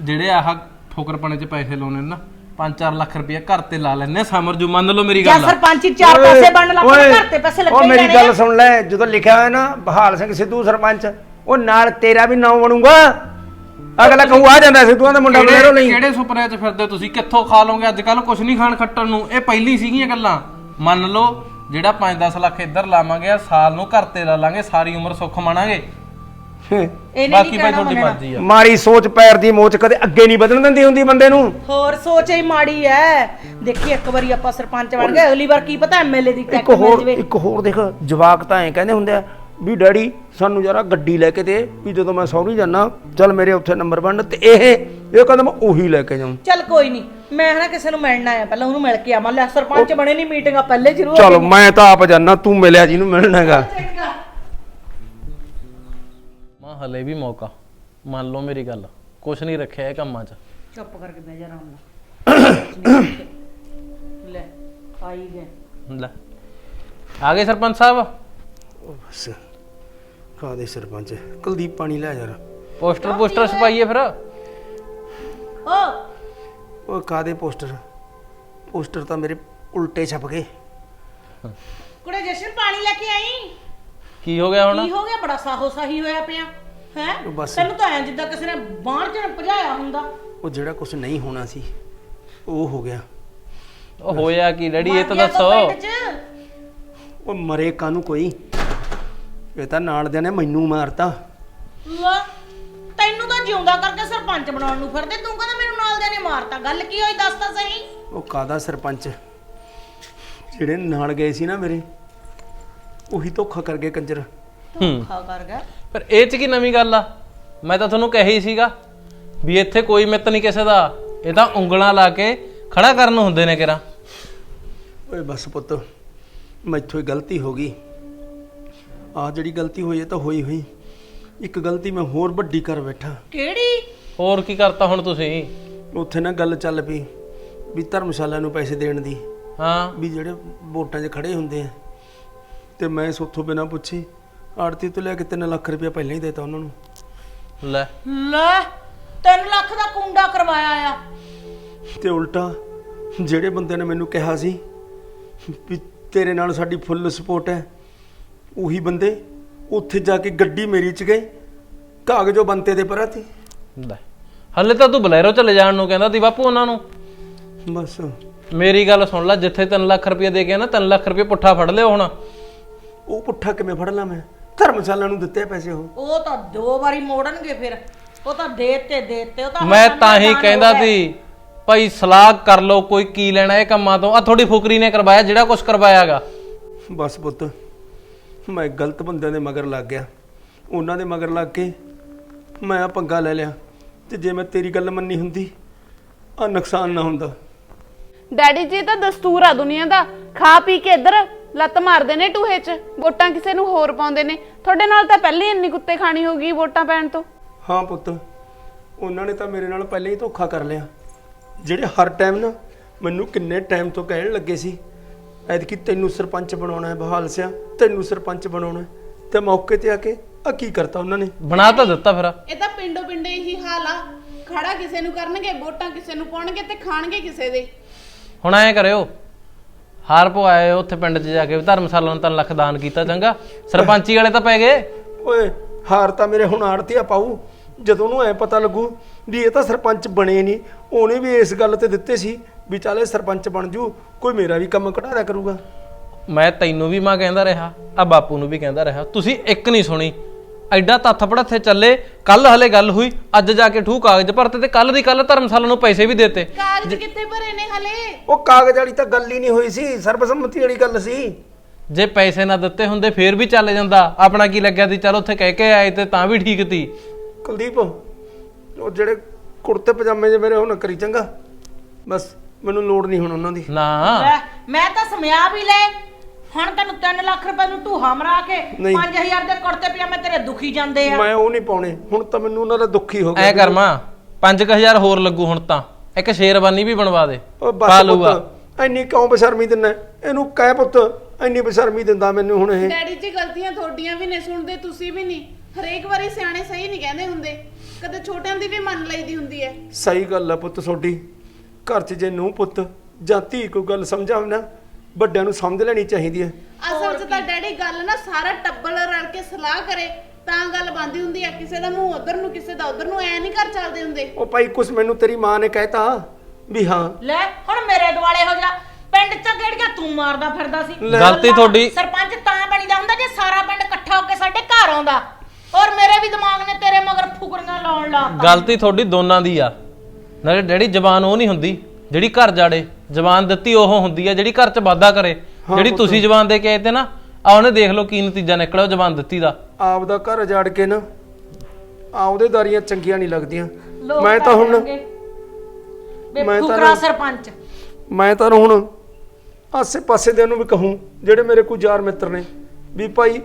ਜਿਹੜੇ ਆਹ ਫੁਕਰਪਣੇ 'ਚ ਪੈਸੇ ਲਾਉਣੇ ਨੇ ਨਾ 5-4 ਲੱਖ ਰੁਪਏ ਘਰ ਤੇ ਲਾ ਲੈਣੇ ਸਮਰ ਜੋ ਮੰਨ ਲਓ ਮੇਰੀ ਜਾਂ ਗੱਲ ਆ। ਸਰਪੰਚੀ ਚਾਰ ਪੈਸੇ ਬਣਨ ਲੱਗ ਘਰ ਤੇ ਪੈਸੇ ਲੱਗੇ ਉਹ ਹੀ ਮੇਰੀ ਗੱਲ। ਸੁਣ ਲੈ ਜਦੋਂ ਲਿਖਿਆ ਹੋਇਆ ਨਾ ਬਹਾਲ ਸਿੰਘ ਸਿੱਧੂ ਸਰਪੰਚ ਉਹ ਨਾਲ ਤੇਰਾ ਵੀ ਨਾਮ ਬਣੂਗਾ। ਅਗਲਾ ਕਹੂ ਆ ਜਾਂਦਾ ਸਿੱਧੂਆਂ ਦਾ ਮੁੰਡਾ ਬਲੇਰੋ ਲਈ। ਕਿਹੜੇ ਸੁਪਨਿਆਂ 'ਚ ਫਿਰਦੇ ਤੁਸੀਂ? ਕਿੱਥੋਂ ਖਾ ਲੋਗੇ ਅੱਜ ਕੱਲ ਕੁਝ ਨਹੀਂ ਖਾਣ ਖੱਟਣ ਨੂੰ। ਇਹ ਪਹਿਲੀ ਸੀਗੀਆਂ ਗੱਲਾਂ। ਮੰਨ ਲਓ ਜਿਹੜਾ 5-10 ਲੱਖ ਇੱਧਰ ਲਾਵਾਂਗੇ ਆ ਸਾਲ ਨੂੰ ਘਰ ਤੇ ਲਾ ਲਾਂਗੇ ਸਾਰੀ ਉਮਰ ਸੁੱਖ ਮਾਣਾਂਗੇ। ਇਹਨੇ ਬਾਕੀ ਨਹੀਂ ਭਾਈ ਤੁਹਾਡੀ ਮਰਜ਼ੀ ਆ। ਮਾਰੀ ਸੋਚ ਪੈਰ ਦੀ ਮੋਚ ਕਦੇ ਅੱਗੇ ਨਹੀਂ ਵਧਣ ਦਿੰਦੀ ਹੁੰਦੀ ਬੰਦੇ ਨੂੰ। ਹੋਰ ਸੋਚ ਹੀ ਮਾੜੀ ਐ। ਦੇਖੀ ਇੱਕ ਵਾਰੀ ਆਪਾਂ ਸਰਪੰਚ ਬਣ ਗਏ ਅਗਲੀ ਵਾਰ ਕੀ ਪਤਾ ਐਮਐਲਏ ਦੀ ਇੱਕ ਟਿਕਟ ਮਿਲ ਹੋਰ ਜਵੇ ਇੱਕ ਹੋਰ ਦੇਖ ਜਵਾਕ ਤਾਂ ਐਂ ਕਹਿੰਦੇ ਹੁੰਦੇ ਆ ਵੀ ਡੈਡੀ ਸਾਨੂੰ ਜਰਾ ਗੱਡੀ ਲੈ ਕੇ ਦੇ ਵੀ ਜਦੋਂ ਮੈਂ ਸੌਰੀ ਜਾਣਾ ਚੱਲ ਮੇਰੇ ਉੱਥੇ ਨੰਬਰ ਬਣ ਤੇ ਇਹ ਇਹ ਕਹਿੰਦਾ ਮੈਂ ਉਹੀ ਲੈ ਕੇ ਜਾਉਂ ਚੱਲ ਕੋਈ ਨਹੀਂ ਮੈਂ ਨਾ ਕਿਸੇ ਨੂੰ ਮਿਲਣਾ ਆ ਪਹਿਲਾਂ ਉਹਨੂੰ ਮਿਲ ਕੇ ਆਵਾਂ। ਲੈ ਸਰਪੰਚ ਬਣੇ ਨਹੀਂ ਮੀਟਿੰਗਾਂ ਪਹਿਲੇ ਜ਼ਰੂਰ ਚਲ ਮੈਂ ਤਾਂ ਆਪ ਜਾਣਾ ਤੂੰ ਮਿਲਿਆ ਜਿਹਨੂੰ ਮਿਲਣਾ ਹੈਗਾ ਚੰਗਾ। ਮਾਂ ਹਲੇ ਵੀ ਮੌਕਾ। ਮੰਨ ਲਓ ਮੇਰੀ ਗੱਲ ਕੁਝ ਨਹੀਂ ਰੱਖਿਆ ਇਹ ਕੰਮਾਂ 'ਚ। ਚੁੱਪ ਕਰਕੇ ਬਹਿ ਜਾ ਆਰਾਮ ਨਾਲ। *coughs* ਲੈ ਆਈ ਗਏ। ਲੈ ਆ ਗਏ ਸਰਪੰਚ ਸਾਹਿਬ? ਬਸ ਕਾਦੇ ਸਰਪੰਚ। ਕੁਲਦੀਪ ਪਾਣੀ ਲੈ ਯਾਰ। ਪੋਸਟਰ ਪੋਸਟਰ ਛਪਾਈਏ ਫਿਰ? ਓ! ਉਹ ਕਾਦੇ ਪੋਸਟਰ? ਪੋਸਟਰ ਤਾਂ ਮੇਰੇ ਉਲਟੇ ਛਪ ਗਏ। ਕੁੜੇ ਜਸ਼ਨ ਪਾਣੀ ਲੈ ਕੇ ਆਈ? ਕੀ ਹੋ ਗਿਆ ਹੁਣ? ਕੀ ਹੋ ਗਿਆ? ਬੜਾ ਸਾਹੋ ਸਾਹੀ ਹੋਇਆ ਪਿਆ। ਹੈ? ਉਹ ਬਸ। ਤੈਨੂੰ ਤਾਂ ਐਂ ਜਿੱਦਾਂ ਕਿਸੇ ਨੇ ਬਾਹਰ ਚ ਭਜਾਇਆ ਹੁੰਦਾ। ਉਹ ਜਿਹੜਾ ਕੁਝ ਨਹੀਂ ਹੋਣਾ ਸੀ ਉਹ ਹੋ ਗਿਆ। ਉਹ ਹੋਇਆ ਕੀ? ਡੈਡੀ ਇਹ ਤਾਂ ਮਰ ਗਿਆ ਦੱਸੋ। ਤੂੰ ਪਿੰਡ 'ਚ। ਉਹ ਮਰੇ ਕਾਨੂੰ ਕੋਈ? ਇਹ ਤਾਂ ਨਾਲ ਦੇ ਨੇ ਮੈਨੂੰ ਮਾਰਤਾ। ਲੈ, ਤੈਨੂੰ ਤਾਂ ਜਿਉਂਦਾ ਕਰਕੇ ਸਰਪੰਚ ਬਣਾਉਣ ਨੂੰ ਫਿਰਦੇ। ਤੂੰ ਕਹਿੰਦਾ ਮੈਨੂੰ ਨਾਲ ਦੇ ਨੇ ਮਾਰਤਾ। ਗੱਲ ਕੀ ਹੋਈ ਦੱਸ ਤਾਂ ਸਹੀ। ਉਹ ਕਾਦਾ ਸਰਪੰਚ? ਜਿਹੜੇ ਨਾਲ ਗਏ ਸੀ ਨਾ ਮੇਰੇ ਉਹੀ ਧੋਖਾ ਕਰ ਗਏ ਕੰਜਰ। ਹੂੰ ਖਾ ਕਰ ਗਿਆ। ਪਰ ਇਹ 'ਚ ਕੀ ਨਵੀਂ ਗੱਲ ਆ? ਮੈਂ ਤਾਂ ਤੁਹਾਨੂੰ ਕਹੀ ਸੀਗਾ ਵੀ ਇੱਥੇ ਕੋਈ ਮਿੱਤ ਨਹੀਂ ਕਿਸੇ ਦਾ। ਇਹ ਤਾਂ ਉਂਗਲਾਂ ਲਾ ਕੇ ਖੜਾ ਕਰਨ ਨੂੰ ਹੁੰਦੇ ਨੇ ਕਿਰਾ। ਓਏ ਬਸ ਪੁੱਤ ਮੈਥੋਂ ਹੀ ਗਲਤੀ ਹੋ ਗਈ। ਆ ਜਿਹੜੀ ਗਲਤੀ ਹੋਈ ਹੈ ਤਾਂ ਹੋਈ ਹੋਈ। ਇੱਕ ਗਲਤੀ ਮੈਂ ਹੋਰ ਵੱਡੀ ਕਰ ਬੈਠਾ। ਕਿਹੜੀ? ਹੋਰ ਕੀ ਕਰਤਾ ਹੁਣ ਤੁਸੀਂ? ਉੱਥੇ ਨਾ ਗੱਲ ਚੱਲ ਪਈ ਵੀ ਧਰਮਸ਼ਾਲਾ ਨੂੰ ਪੈਸੇ ਦੇਣ ਦੀ। ਹਾਂ। ਵੀ ਜਿਹੜੇ ਵੋਟਾਂ 'ਚ ਖੜੇ ਹੁੰਦੇ ਆ। ਤੇ ਮੈਂ ਸੋਥੋਂ ਬਿਨਾ ਪੁੱਛੀ ਆੜਤੀ ਤੋਂ ਲੈ ਕੇ 3 ਲੱਖ ਰੁਪਇਆ ਪਹਿਲਾਂ ਹੀ ਦੇਤਾ ਉਹਨਾਂ ਨੂੰ। ਲੈ। ਲੈ 3 ਲੱਖ ਦਾ ਕੁੰਡਾ ਕਰਵਾਇਆ ਆ। ਤੇ ਉਲਟਾ ਜਿਹੜੇ ਬੰਦੇ ਨੇ ਮੈਨੂੰ ਕਿਹਾ ਸੀ ਵੀ ਤੇਰੇ ਨਾਲ ਸਾਡੀ ਫੁੱਲ ਸਪੋਰਟ ਹੈ ਉਹੀ ਬੰਦੇ ਉੱਥੇ ਜਾ ਕੇ ਗੱਡੀ ਮੇਰੀ ਚ ਗਏ ਕਾਗਜ਼ੋ ਬੰਤੇ ਦੇ ਪਰਾਂ ਤੇ। ਲੈ। ਹੱਲੇ ਤਾਂ ਤੂੰ ਬਲੈਰੋ ਚਲੇ ਜਾਣ ਨੂੰ ਕਹਿੰਦਾ ਸੀ ਬਾਪੂ ਉਹਨਾਂ ਨੂੰ। ਬਸ। ਮੇਰੀ ਗੱਲ ਸੁਣ ਲੈ ਜਿੱਥੇ 3 ਲੱਖ ਰੁਪਏ ਦੇ ਕੇ ਨਾ 3 ਲੱਖ ਰੁਪਏ ਪੁੱਠਾ ਫੜ ਲਿਓ ਹੁਣ। ਉਹ ਪੁੱਠਾ ਕਿਵੇਂ ਫੜ ਲਾਂ ਮੈਂ? ਧਰਮਸ਼ਾਲਾ ਨੂੰ ਦਿੱਤੇ ਪੈਸੇ ਉਹ। ਉਹ ਤਾਂ ਦੋ ਵਾਰੀ ਮੋੜਨਗੇ ਫਿਰ। ਉਹ ਤਾਂ ਦੇਤੇ ਦੇਤੇ ਉਹ ਤਾਂ ਮੈਂ ਤਾਂ ਹੀ ਕਹਿੰਦਾ ਹੋ ਗਿਆ। ਸੀ ਭਾਈ ਸਲਾਹ ਕਰ ਲਓ ਕੋਈ ਕੀ ਲੈਣਾ ਇਹ ਕੰਮਾਂ ਤੋਂ। ਆ ਤੁਹਾਡੀ ਫੁਕਰੀ ਨੇ ਕਰਵਾਇਆ ਜਿਹੜਾ ਕੁਝ ਕਰਵਾਇਆਗਾ। ਬਸ ਪੁੱਤ ਮੈਂ ਗਲਤ ਬੰਦਿਆਂ ਦੇ ਮਗਰ ਲੱਗ ਗਿਆ। ਉਹਨਾਂ ਦੇ ਮਗਰ ਲੱਗ ਕੇ ਮੈਂ ਆ ਪੰਗਾ ਲੈ ਲਿਆ ਤੇ ਜੇ ਮੈਂ ਤੇਰੀ ਗੱਲ ਮੰਨੀ ਹੁੰਦੀ ਆ ਨੁਕਸਾਨ ਨਾ ਹੁੰਦਾ। ਡੈਡੀ ਜੀ ਇਹ ਤਾਂ ਦਸਤੂਰ ਆ ਦੁਨੀਆ ਦਾ। ਖਾ ਪੀ ਕੇ ਇੱਧਰ ਲੱਤ ਮਾਰਦੇ ਨੇ ਟੂਹੇ 'ਚ ਵੋਟਾਂ ਕਿਸੇ ਨੂੰ ਹੋਰ ਪਾਉਂਦੇ ਨੇ। ਤੁਹਾਡੇ ਨਾਲ ਤਾਂ ਪਹਿਲੇ ਹੀ ਇੰਨੀ ਕੁੱਤੇ ਖਾਣੀ ਹੋ ਗਈ ਵੋਟਾਂ ਪੈਣ ਤੋਂ। ਹਾਂ ਪੁੱਤ ਉਹਨਾਂ ਨੇ ਤਾਂ ਮੇਰੇ ਨਾਲ ਪਹਿਲਾਂ ਹੀ ਧੋਖਾ ਕਰ ਲਿਆ। ਜਿਹੜੇ ਹਰ ਟਾਈਮ ਨਾ ਮੈਨੂੰ ਕਿੰਨੇ ਟਾਈਮ ਤੋਂ ਕਹਿਣ ਲੱਗੇ ਸੀ ਐਤਕੀ ਤੈਨੂੰ ਸਰਪੰਚ ਬਣਾਉਣਾ ਹੈ ਬਹਾਲ ਸਿਆ ਤੈਨੂੰ ਸਰਪੰਚ ਬਣਾਉਣਾ ਹੈ ਤੇ ਮੌਕੇ ਤੇ ਆ ਕੇ ਆ ਕੀ ਕਰਤਾ ਉਹਨਾਂ ਨੇ? ਬਣਾ ਤਾਂ ਦਿੱਤਾ ਫਿਰ। ਇਹ ਤਾਂ ਪਿੰਡੋ ਪਿੰਡੇ ਹੀ ਹਾਲ ਆ। ਖੜਾ ਕਿਸੇ ਨੂੰ ਕਰਨਗੇ ਵੋਟਾਂ ਕਿਸੇ ਨੂੰ ਪਾਉਣਗੇ ਤੇ ਖਾਣਗੇ ਕਿਸੇ ਦੇ। ਹੁਣ ਐਂ ਕਰਿਓ ਹਾਰ ਪਵਾਏ ਉੱਥੇ ਪਿੰਡ 'ਚ ਜਾ ਕੇ ਧਰਮਸ਼ਾਲਾ ਨੂੰ 3 ਲੱਖ ਦਾਨ ਕੀਤਾ ਚੰਗਾ। ਸਰਪੰਚੀ ਵਾਲੇ ਤਾਂ ਪੈ ਗਏ। ਓਏ ਹਾਰ ਤਾਂ ਮੇਰੇ ਹੁਣ ਆੜਤੀਆ ਪਾਉ ਜਦੋਂ ਉਹਨੂੰ ਐ ਪਤਾ ਲੱਗੂ ਵੀ ਇਹ ਤਾਂ ਸਰਪੰਚ ਬਣੇ ਨਹੀਂ ਉਹਨੇ ਵੀ ਇਸ ਗੱਲ ਤੇ ਦਿੱਤੇ ਸੀ ਵੀ ਚੱਲ ਇਹ ਸਰਪੰਚ ਬਣ ਜੂ ਕੋਈ ਮੇਰਾ ਵੀ ਕੰਮ ਦਿਆ ਕਰੂਗਾ। ਮੈਂ ਤੈਨੂੰ ਵੀ ਮਾਂ ਕਹਿੰਦਾ ਰਿਹਾ ਆ ਬਾਪੂ ਨੂੰ ਵੀ ਕਹਿੰਦਾ ਰਿਹਾ। ਤੁਸੀਂ ਇੱਕ ਨਹੀਂ ਸੁਣੀ ਐਡਾ ਤੱਥ ਪੜਾਥੇ ਚੱਲੇ ਕੱਲ ਹਲੇ ਗੱਲ ਹੋਈ ਅੱਜ ਜਾ ਕੇ ਠੂ ਕਾਗਜ਼ ਭਰਤੇ ਤੇ ਕੱਲ ਦੀ ਕੱਲ ਧਰਮਸ਼ਾਲਾ ਨੂੰ ਪੈਸੇ ਵੀ ਦਿੱਤੇ। ਕਾਗਜ਼ ਕਿੱਥੇ ਭਰੇ ਨੇ ਹਲੇ? ਉਹ ਕਾਗਜ਼ ਵਾਲੀ ਤਾਂ ਗੱਲ ਹੀ ਨਹੀਂ ਹੋਈ ਸੀ ਸਰਬਸੰਮਤੀ ਵਾਲੀ ਗੱਲ ਸੀ। ਜੇ ਪੈਸੇ ਨਾ ਦਿੱਤੇ ਹੁੰਦੇ ਫੇਰ ਵੀ ਚੱਲ ਜਾਂਦਾ। ਆਪਣਾ ਕੀ ਲੱਗਿਆ ਸੀ ਚਲ ਉੱਥੇ ਕਹਿ ਕੇ ਆਏ ਤੇ ਤਾਂ ਵੀ ਠੀਕ ਤੀ ਕੁਲਦੀਪ ਉਹ ਜਿਹੜੇ ਕੁੜਤੇ ਪਜਾਮੇ ਜੇ ਮੇਰੇ ਹੁਣ ਕਰੀ ਚੰਗਾ। ਬਸ ਮੈਨੂੰ ਲੋੜ ਨਹੀਂ ਹੁਣ ਉਹਨਾਂ ਦੀ। ਨਾ। ਮੈਂ ਤਾਂ ਸਮਿਆ ਵੀ ਲੈ। ਹੁਣ ਤੈਨੂੰ 3 ਲੱਖ ਰੁਪਏ ਨੂੰ ਢੂਹਾ ਮਰਾ ਕੇ ਨਹੀਂ। 5000 ਦੇ ਕੁੜਤੇ ਪਜਾਮੇ ਤੇਰੇ ਦੁਖੀ ਜਾਂਦੇ ਆ। ਮੈਂ ਉਹ ਨਹੀਂ ਪਾਉਣੇ। ਹੁਣ ਤਾਂ ਮੈਨੂੰ ਉਹਨਾਂ ਦਾ ਦੁੱਖ ਹੀ ਹੋ ਗਿਆ ਐ ਕਰਮਾ 5000 ਹੋਰ ਲੱਗੂ ਹੁਣ ਤਾਂ। ਇੱਕ ਸ਼ੇਰਵਾਨੀ ਵੀ ਬਣਵਾ ਦੇ ਉਹ ਪਾ ਬਸ ਲਊਗਾ। ਪੁੱਤ ਇੰਨੀ ਕਿਉਂ ਬਸ਼ਰਮੀ ਦਿੰਨਾ ਇਹਨੂੰ ਕਹਿ ਪੁੱਤ ਇੰਨੀ ਬਸ਼ਰਮੀ ਦਿੰਦਾ ਮੈਨੂੰ ਹੁਣ ਇਹ। ਡੈਡੀ ਜੀ ਗਲਤੀਆਂ ਤੁਹਾਡੀਆਂ ਵੀ ਨੇ ਸੁਣਦੇ ਤੁਸੀਂ ਵੀ ਨਹੀਂ। ਹਰੇਕ ਵਾਰੀ ਸਿਆਣੇ ਸਹੀ ਨਹੀਂ ਕਹਿੰਦੇ ਹੁੰਦੇ। ਕਦੇ ਛੋਟਿਆਂ ਦੀ ਵੀ ਮੰਨ ਲਈਦੀ ਹੁੰਦੀ ਹੈ। ਸਹੀ ਗੱਲ ਆ ਪੁੱਤ ਤੁਹਾਡੀ। ਘਰ 'ਚ ਜੇ ਨੂੰ ਪੁੱਤ ਜਾਂ ਧੀ ਕੋਈ ਗੱਲ ਸਮਝਾਵੇ ਨਾ ਵੱਡਿਆਂ ਨੂੰ ਸਮਝ ਲੈਣੀ ਚਾਹੀਦੀ ਹੈ। ਅਸਲ 'ਚ ਤਾਂ ਡੈਡੀ ਗੱਲ ਨਾ ਸਾਰਾ ਟੱਬਰ ਰਲ ਕੇ ਸਲਾਹ ਕਰੇ ਤਾਂ ਗੱਲ ਬੰਦੀ ਹੁੰਦੀ ਹੈ। ਕਿਸੇ ਦਾ ਮੂੰਹ ਉਧਰ ਨੂੰ ਕਿਸੇ ਦਾ ਉਧਰ ਨੂੰ ਐ ਨਹੀਂ ਘਰ ਚੱਲਦੇ ਹੁੰਦੇ। ਉਹ ਭਾਈ ਕੁਛ ਮੈਨੂੰ ਤੇਰੀ ਮਾਂ ਨੇ ਕਹਿਤਾ ਵੀ ਹਾਂ। ਲੈ ਹੁਣ ਮੇਰੇ ਦੁਆਲੇ ਹੋ ਜਾ। ਪਿੰਡ ਚ ਕਿਹੜੀਆਂ ਤੂੰ ਮਾਰਦਾ ਫਿਰਦਾ ਸੀ? ਲੈ। ਗਲਤੀ ਤੁਹਾਡੀ ਸਰਪੰਚ ਤਾਂ ਬਣੀਦਾ ਹੁੰਦਾ ਜੇ ਸਾਰਾ ਪਿੰਡ ਇਕੱਠਾ ਹੋ ਕੇ ਸਾਡੇ ਘਰ ਆਉਂਦਾ। ਔਰ ਮੇਰੇ ਵੀ ਦਿਮਾਗ ਨੇ ਤੇਰੇ ਮਗਰ ਫੁਕਰੀਆਂ ਲਾਉਣ ਲਾਤਾ। ਗਲਤੀ ਤੁਹਾਡੀ ਦੋਨਾਂ ਦੀ ਆ। ਨਾਲੇ ਡੈਡੀ ਜ਼ਬਾਨ ਉਹ ਨਹੀਂ ਹੁੰਦੀ ਜਿਹੜੀ ਘਰ ਜਾੜੇ। ਜ਼ਬਾਨ ਦਿੱਤੀ ਉਹ ਹੁੰਦੀ ਆ ਜਿਹੜੀ ਘਰ 'ਚ ਵਾਧਾ ਕਰੇ। ਜਿਹੜੀ ਤੁਸੀਂ ਜ਼ਬਾਨ ਦੇ ਕੇ ਆਏ ਤੇ ਨਾ ਆ ਉਹਨੇ ਦੇਖ ਲਓ ਕੀ ਨਤੀਜਾ ਨਿਕਲਿਆ ਉਹ ਜ਼ਬਾਨ ਦਿੱਤੀ ਦਾ। ਆਪ ਦਾ ਘਰ ਉਜਾੜ ਕੇ ਨਾ ਆਉਦੇ ਦਾਰੀਆਂ ਚੰਗੀਆਂ ਨਹੀਂ ਲੱਗਦੀਆਂ। ਲੋਕ ਮੈਂ ਤਾਂ ਹੁਣ ਕਹਿਣਗੇ, ਮੈਂ ਤਾਂ ਫੁਕਰਾ ਨਾ- ਸਰਪੰਚ। ਮੈਂ ਤਾਂ ਹੁਣ ਆਸੇ ਪਾਸੇ ਦੇ ਨੂੰ ਵੀ ਕਹੂੰ ਜਿਹੜੇ ਮੇਰੇ ਕੋਈ ਯਾਰ ਮਿੱਤਰ ਨੇ ਵੀ ਭਾਈ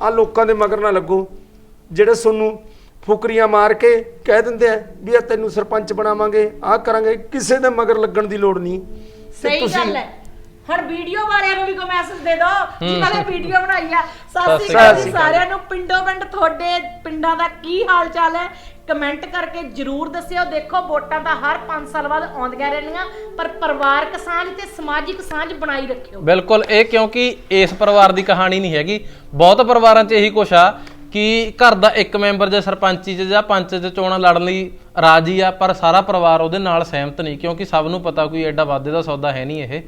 ਆ ਲੋਕਾਂ ਦੇ ਮਗਰ ਨਾ ਲੱਗੋ ਜਿਹੜੇ ਤੁਹਾਨੂੰ ਫੁਕਰੀਆਂ ਮਾਰ ਕੇ ਕਹਿ ਦਿੰਦੇ ਆ ਵੀ ਆ ਤੈਨੂੰ ਸਰਪੰਚ ਬਣਾਵਾਂਗੇ ਆ ਕਰਾਂਗੇ ਕਿਸੇ ਦੇ ਮਗਰ ਲੱਗਣ ਦੀ ਲੋੜ ਨਹੀਂ। ਤੇ ਸਹੀ ਗੱਲ ਹੈ। ਹੁਣ ਵੀਡੀਓ ਵਾਲਿਆਂ ਨੂੰ ਵੀ ਕੋਈ ਮੈਸੇਜ ਦੇ ਦਿਓ ਜਿਨ੍ਹਾਂ ਨੇ ਵੀਡੀਓ ਬਣਾਈ ਆ। ਸਤਿ ਸ਼੍ਰੀ ਅਕਾਲ। ਜੀ ਸਾਰਿਆਂ ਨੂੰ। ਪਿੰਡੋ ਪਿੰਡ ਤੁਹਾਡੇ ਪਿੰਡਾਂ ਦਾ ਕੀ ਹਾਲ ਚਾਲ ਹੈ? ਕਮੈਂਟ ਕਰਕੇ ਜਰੂਰ ਦੱਸਿਓ। ਦੇਖੋ ਵੋਟਾਂ ਤਾਂ ਹਰ 5 ਸਾਲ ਬਾਅਦ ਆਉਂਦੀਆਂ ਰਹਿਣੀਆਂ ਪਰ ਪਰਿਵਾਰਕ ਸਾਂਝ ਤੇ ਸਮਾਜਿਕ ਸਾਂਝ ਬਣਾਈ ਰੱਖਿਓ। ਬਿਲਕੁਲ ਇਹ ਕਿਉਂਕਿ ਇਸ ਪਰਿਵਾਰ ਦੀ ਕਹਾਣੀ ਨਹੀਂ ਹੈਗੀ। ਬਹੁਤ ਪਰਿਵਾਰਾਂ 'ਚ ਇਹੀ ਕੁਛ ਆ ਕਿ ਘਰ ਦਾ ਇੱਕ ਮੈਂਬਰ ਜਾਂ ਸਰਪੰਚੀ 'ਚ ਜਾਂ ਪੰਚ 'ਚ ਚੋਣਾਂ ਲੜਨ ਲਈ ਰਾਜੀ ਆ, ਪਰ ਸਾਰਾ ਪਰਿਵਾਰ ਉਹਦੇ ਨਾਲ ਸਹਿਮਤ ਨਹੀਂ, ਕਿਉਂਕਿ ਸਭ ਨੂੰ ਪਤਾ ਕੋਈ ਐਡਾ ਵਾਧੇ ਦਾ ਸੌਦਾ ਹੈ ਨਹੀਂ ਇਹ।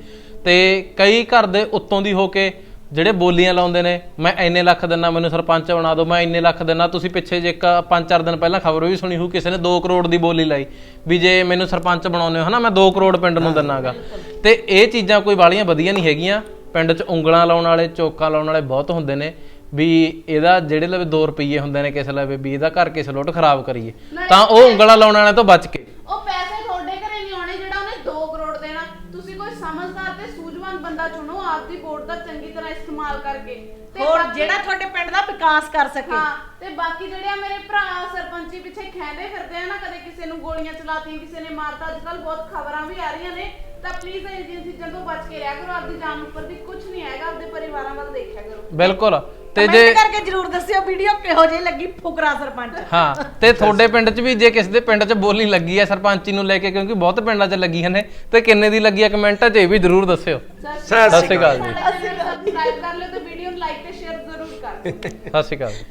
ਤੇ ਕਈ ਘਰ ਦੇ ਉੱਤੋਂ ਦੀ ਹੋ ਕੇ ਜਿਹੜੇ ਬੋਲੀਆਂ ਲਾਉਂਦੇ ਨੇ, ਮੈਂ ਇੰਨੇ ਲੱਖ ਦਿਨਾ, ਮੈਨੂੰ ਸਰਪੰਚ ਬਣਾ ਦਿਓ, ਮੈਂ ਇੰਨੇ ਲੱਖ ਦਿਨਾ, ਤੁਸੀਂ ਪਿੱਛੇ ਜੇ ਇੱਕ ਪੰਜ ਚਾਰ ਦਿਨ ਪਹਿਲਾਂ ਖਬਰ ਵੀ ਸੁਣੀ ਹੋ ਕਿਸੇ ਨੇ 2 ਕਰੋੜ ਦੀ ਬੋਲੀ ਲਾਈ, ਵੀ ਜੇ ਮੈਨੂੰ ਸਰਪੰਚ ਬਣਾਉਨੇ ਹੋ, ਹਨਾ, ਮੈਂ 2 ਕਰੋੜ ਪਿੰਡ ਨੂੰ ਦਿਨਾਗਾ। ਤੇ ਇਹ ਚੀਜ਼ਾਂ ਕੋਈ ਵਾਲੀਆਂ ਵਧੀਆ ਨਹੀਂ ਹੈਗੀਆਂ। ਪਿੰਡ 'ਚ ਉਂਗਲਾਂ ਲਾਉਣ ਵਾਲੇ, ਚੋਕਾਂ ਲਾਉਣ ਵਾਲੇ ਬਹੁਤ ਹੁੰਦੇ ਨੇ। ਵੀ ਇਹਦਾ ਜਿਹੜੇ ਲਵੇ 2 ਰੁਪਏ ਹੁੰਦੇ ਨੇ ਕਿਸੇ ਲਵੇ ਵੀ ਇਹਦਾ ਘਰ ਕਿਸੇ ਲੁੱਟ ਖਰਾਬ ਕਰੀਏ ਤਾਂ ਉਹ ਉਂਗਲਾਂ ਲਾਉਣ ਵਾਲਿਆਂ ਤੋਂ ਬਚ ਕੇ। ਉਹ ਪੈਸੇ ਤੁਹਾਡੇ ਘਰੇ ਨਹੀਂ ਆਉਣੇ ਜਿਹੜਾ ਉਹਨੇ 2 ਕਰੋੜ ਦੇਣਾ। ਤੁਸੀਂ ਕੋਈ ਸਮਝਦਾਰ ਤੇ ਸੂਝਵਾਨ ਬੰਦਾ ਚੁਣੋ ਆਪਦੀ ਵੋਟ ਦਾ ਚੰਗੀ ਤਰ੍ਹਾਂ ਇਸਤੇਮਾਲ ਕਰਕੇ। ਤੇ ਹੋਰ ਬਾਕੀ- ਜਿਹੜਾ ਤੁਹਾਡੇ ਪਿੰਡ ਦਾ ਵਿਕਾਸ ਕਰ ਸਕੇ। ਹਾਂ ਤੇ ਬਾਕੀ ਜਿਹੜੇ ਆ ਮੇਰੇ ਭਰਾ ਸਰਪੰਚੀ ਪਿੱਛੇ ਖੈਂਦੇ ਫਿਰਦੇ ਆ ਨਾ ਕਦੇ ਕਿਸੇ ਨੂੰ ਗੋਲੀਆਂ ਚਲਾਤੀਆਂ ਕਿਸੇ ਨੇ ਮਾਰਤਾ। ਅੱਜ ਕੱਲ ਬਹੁਤ ਖਬਰਾਂ ਵੀ ਆ ਰਹੀਆਂ ਨੇ ਤਾਂ ਪਲੀਜ਼ ਇਹ ਜਿਹੀ ਚੀਜ਼ਾਂ ਤੋਂ ਬਚ ਕੇ ਰਿਹਾ ਕਰੋ ਆਪਦੀ ਜਾਨ ਉੱਪਰ ਦੀ ਕੁਝ ਨਹੀਂ ਹੈਗਾ ਆਪਦੇ ਪਰਿਵਾਰਾਂ ਵੱਲ ਦੇਖਿਆ ਕਰੋ। ਬਿਲਕੁਲ। ਤੇ ਕਮੈਂਟ ਜੇ ਕਰਕੇ ਜਰੂਰ ਦੱਸਿਓ ਵੀਡੀਓ ਕਿਹੋ ਜਿਹੀ ਲੱਗੀ ਫੁਕਰਾ ਸਰਪੰਚ। ਹਾਂ ਤੇ ਤੁਹਾਡੇ ਪਿੰਡ 'ਚ ਵੀ ਜੇ ਕਿਸੇ ਦੇ ਪਿੰਡ 'ਚ ਬੋਲੀ ਲੱਗੀ ਹੈ ਸਰਪੰਚੀ ਨੂੰ ਲੈ ਕੇ ਕਿਉਂਕਿ ਬਹੁਤ ਪਿੰਡਾਂ 'ਚ ਲੱਗੀਆਂ ਨੇ ਤੇ ਕਿੰਨੇ ਦੀ ਲੱਗੀ ਹੈ ਕਮੈਂਟਾਂ 'ਚ ਇਹ ਵੀ ਜ਼ਰੂਰ ਦੱਸਿਓ। ਸਤਿ ਸਤਿ ਸ਼੍ਰੀ ਅਕਾਲ ਜੀ। ਸਾਡੇ ਚੈਨਲ ਸਬਸਕ੍ਰਾਈਬ ਕਰ ਲਿਓ ਤੇ ਵੀਡੀਓ ਨੂੰ ਲਾਈਕ ਤੇ ਸ਼ੇਅਰ ਜ਼ਰੂਰ ਕਰ ਦਿਓ। ਸਤਿ ਸ਼੍ਰੀ ਅਕਾਲ ਜੀ।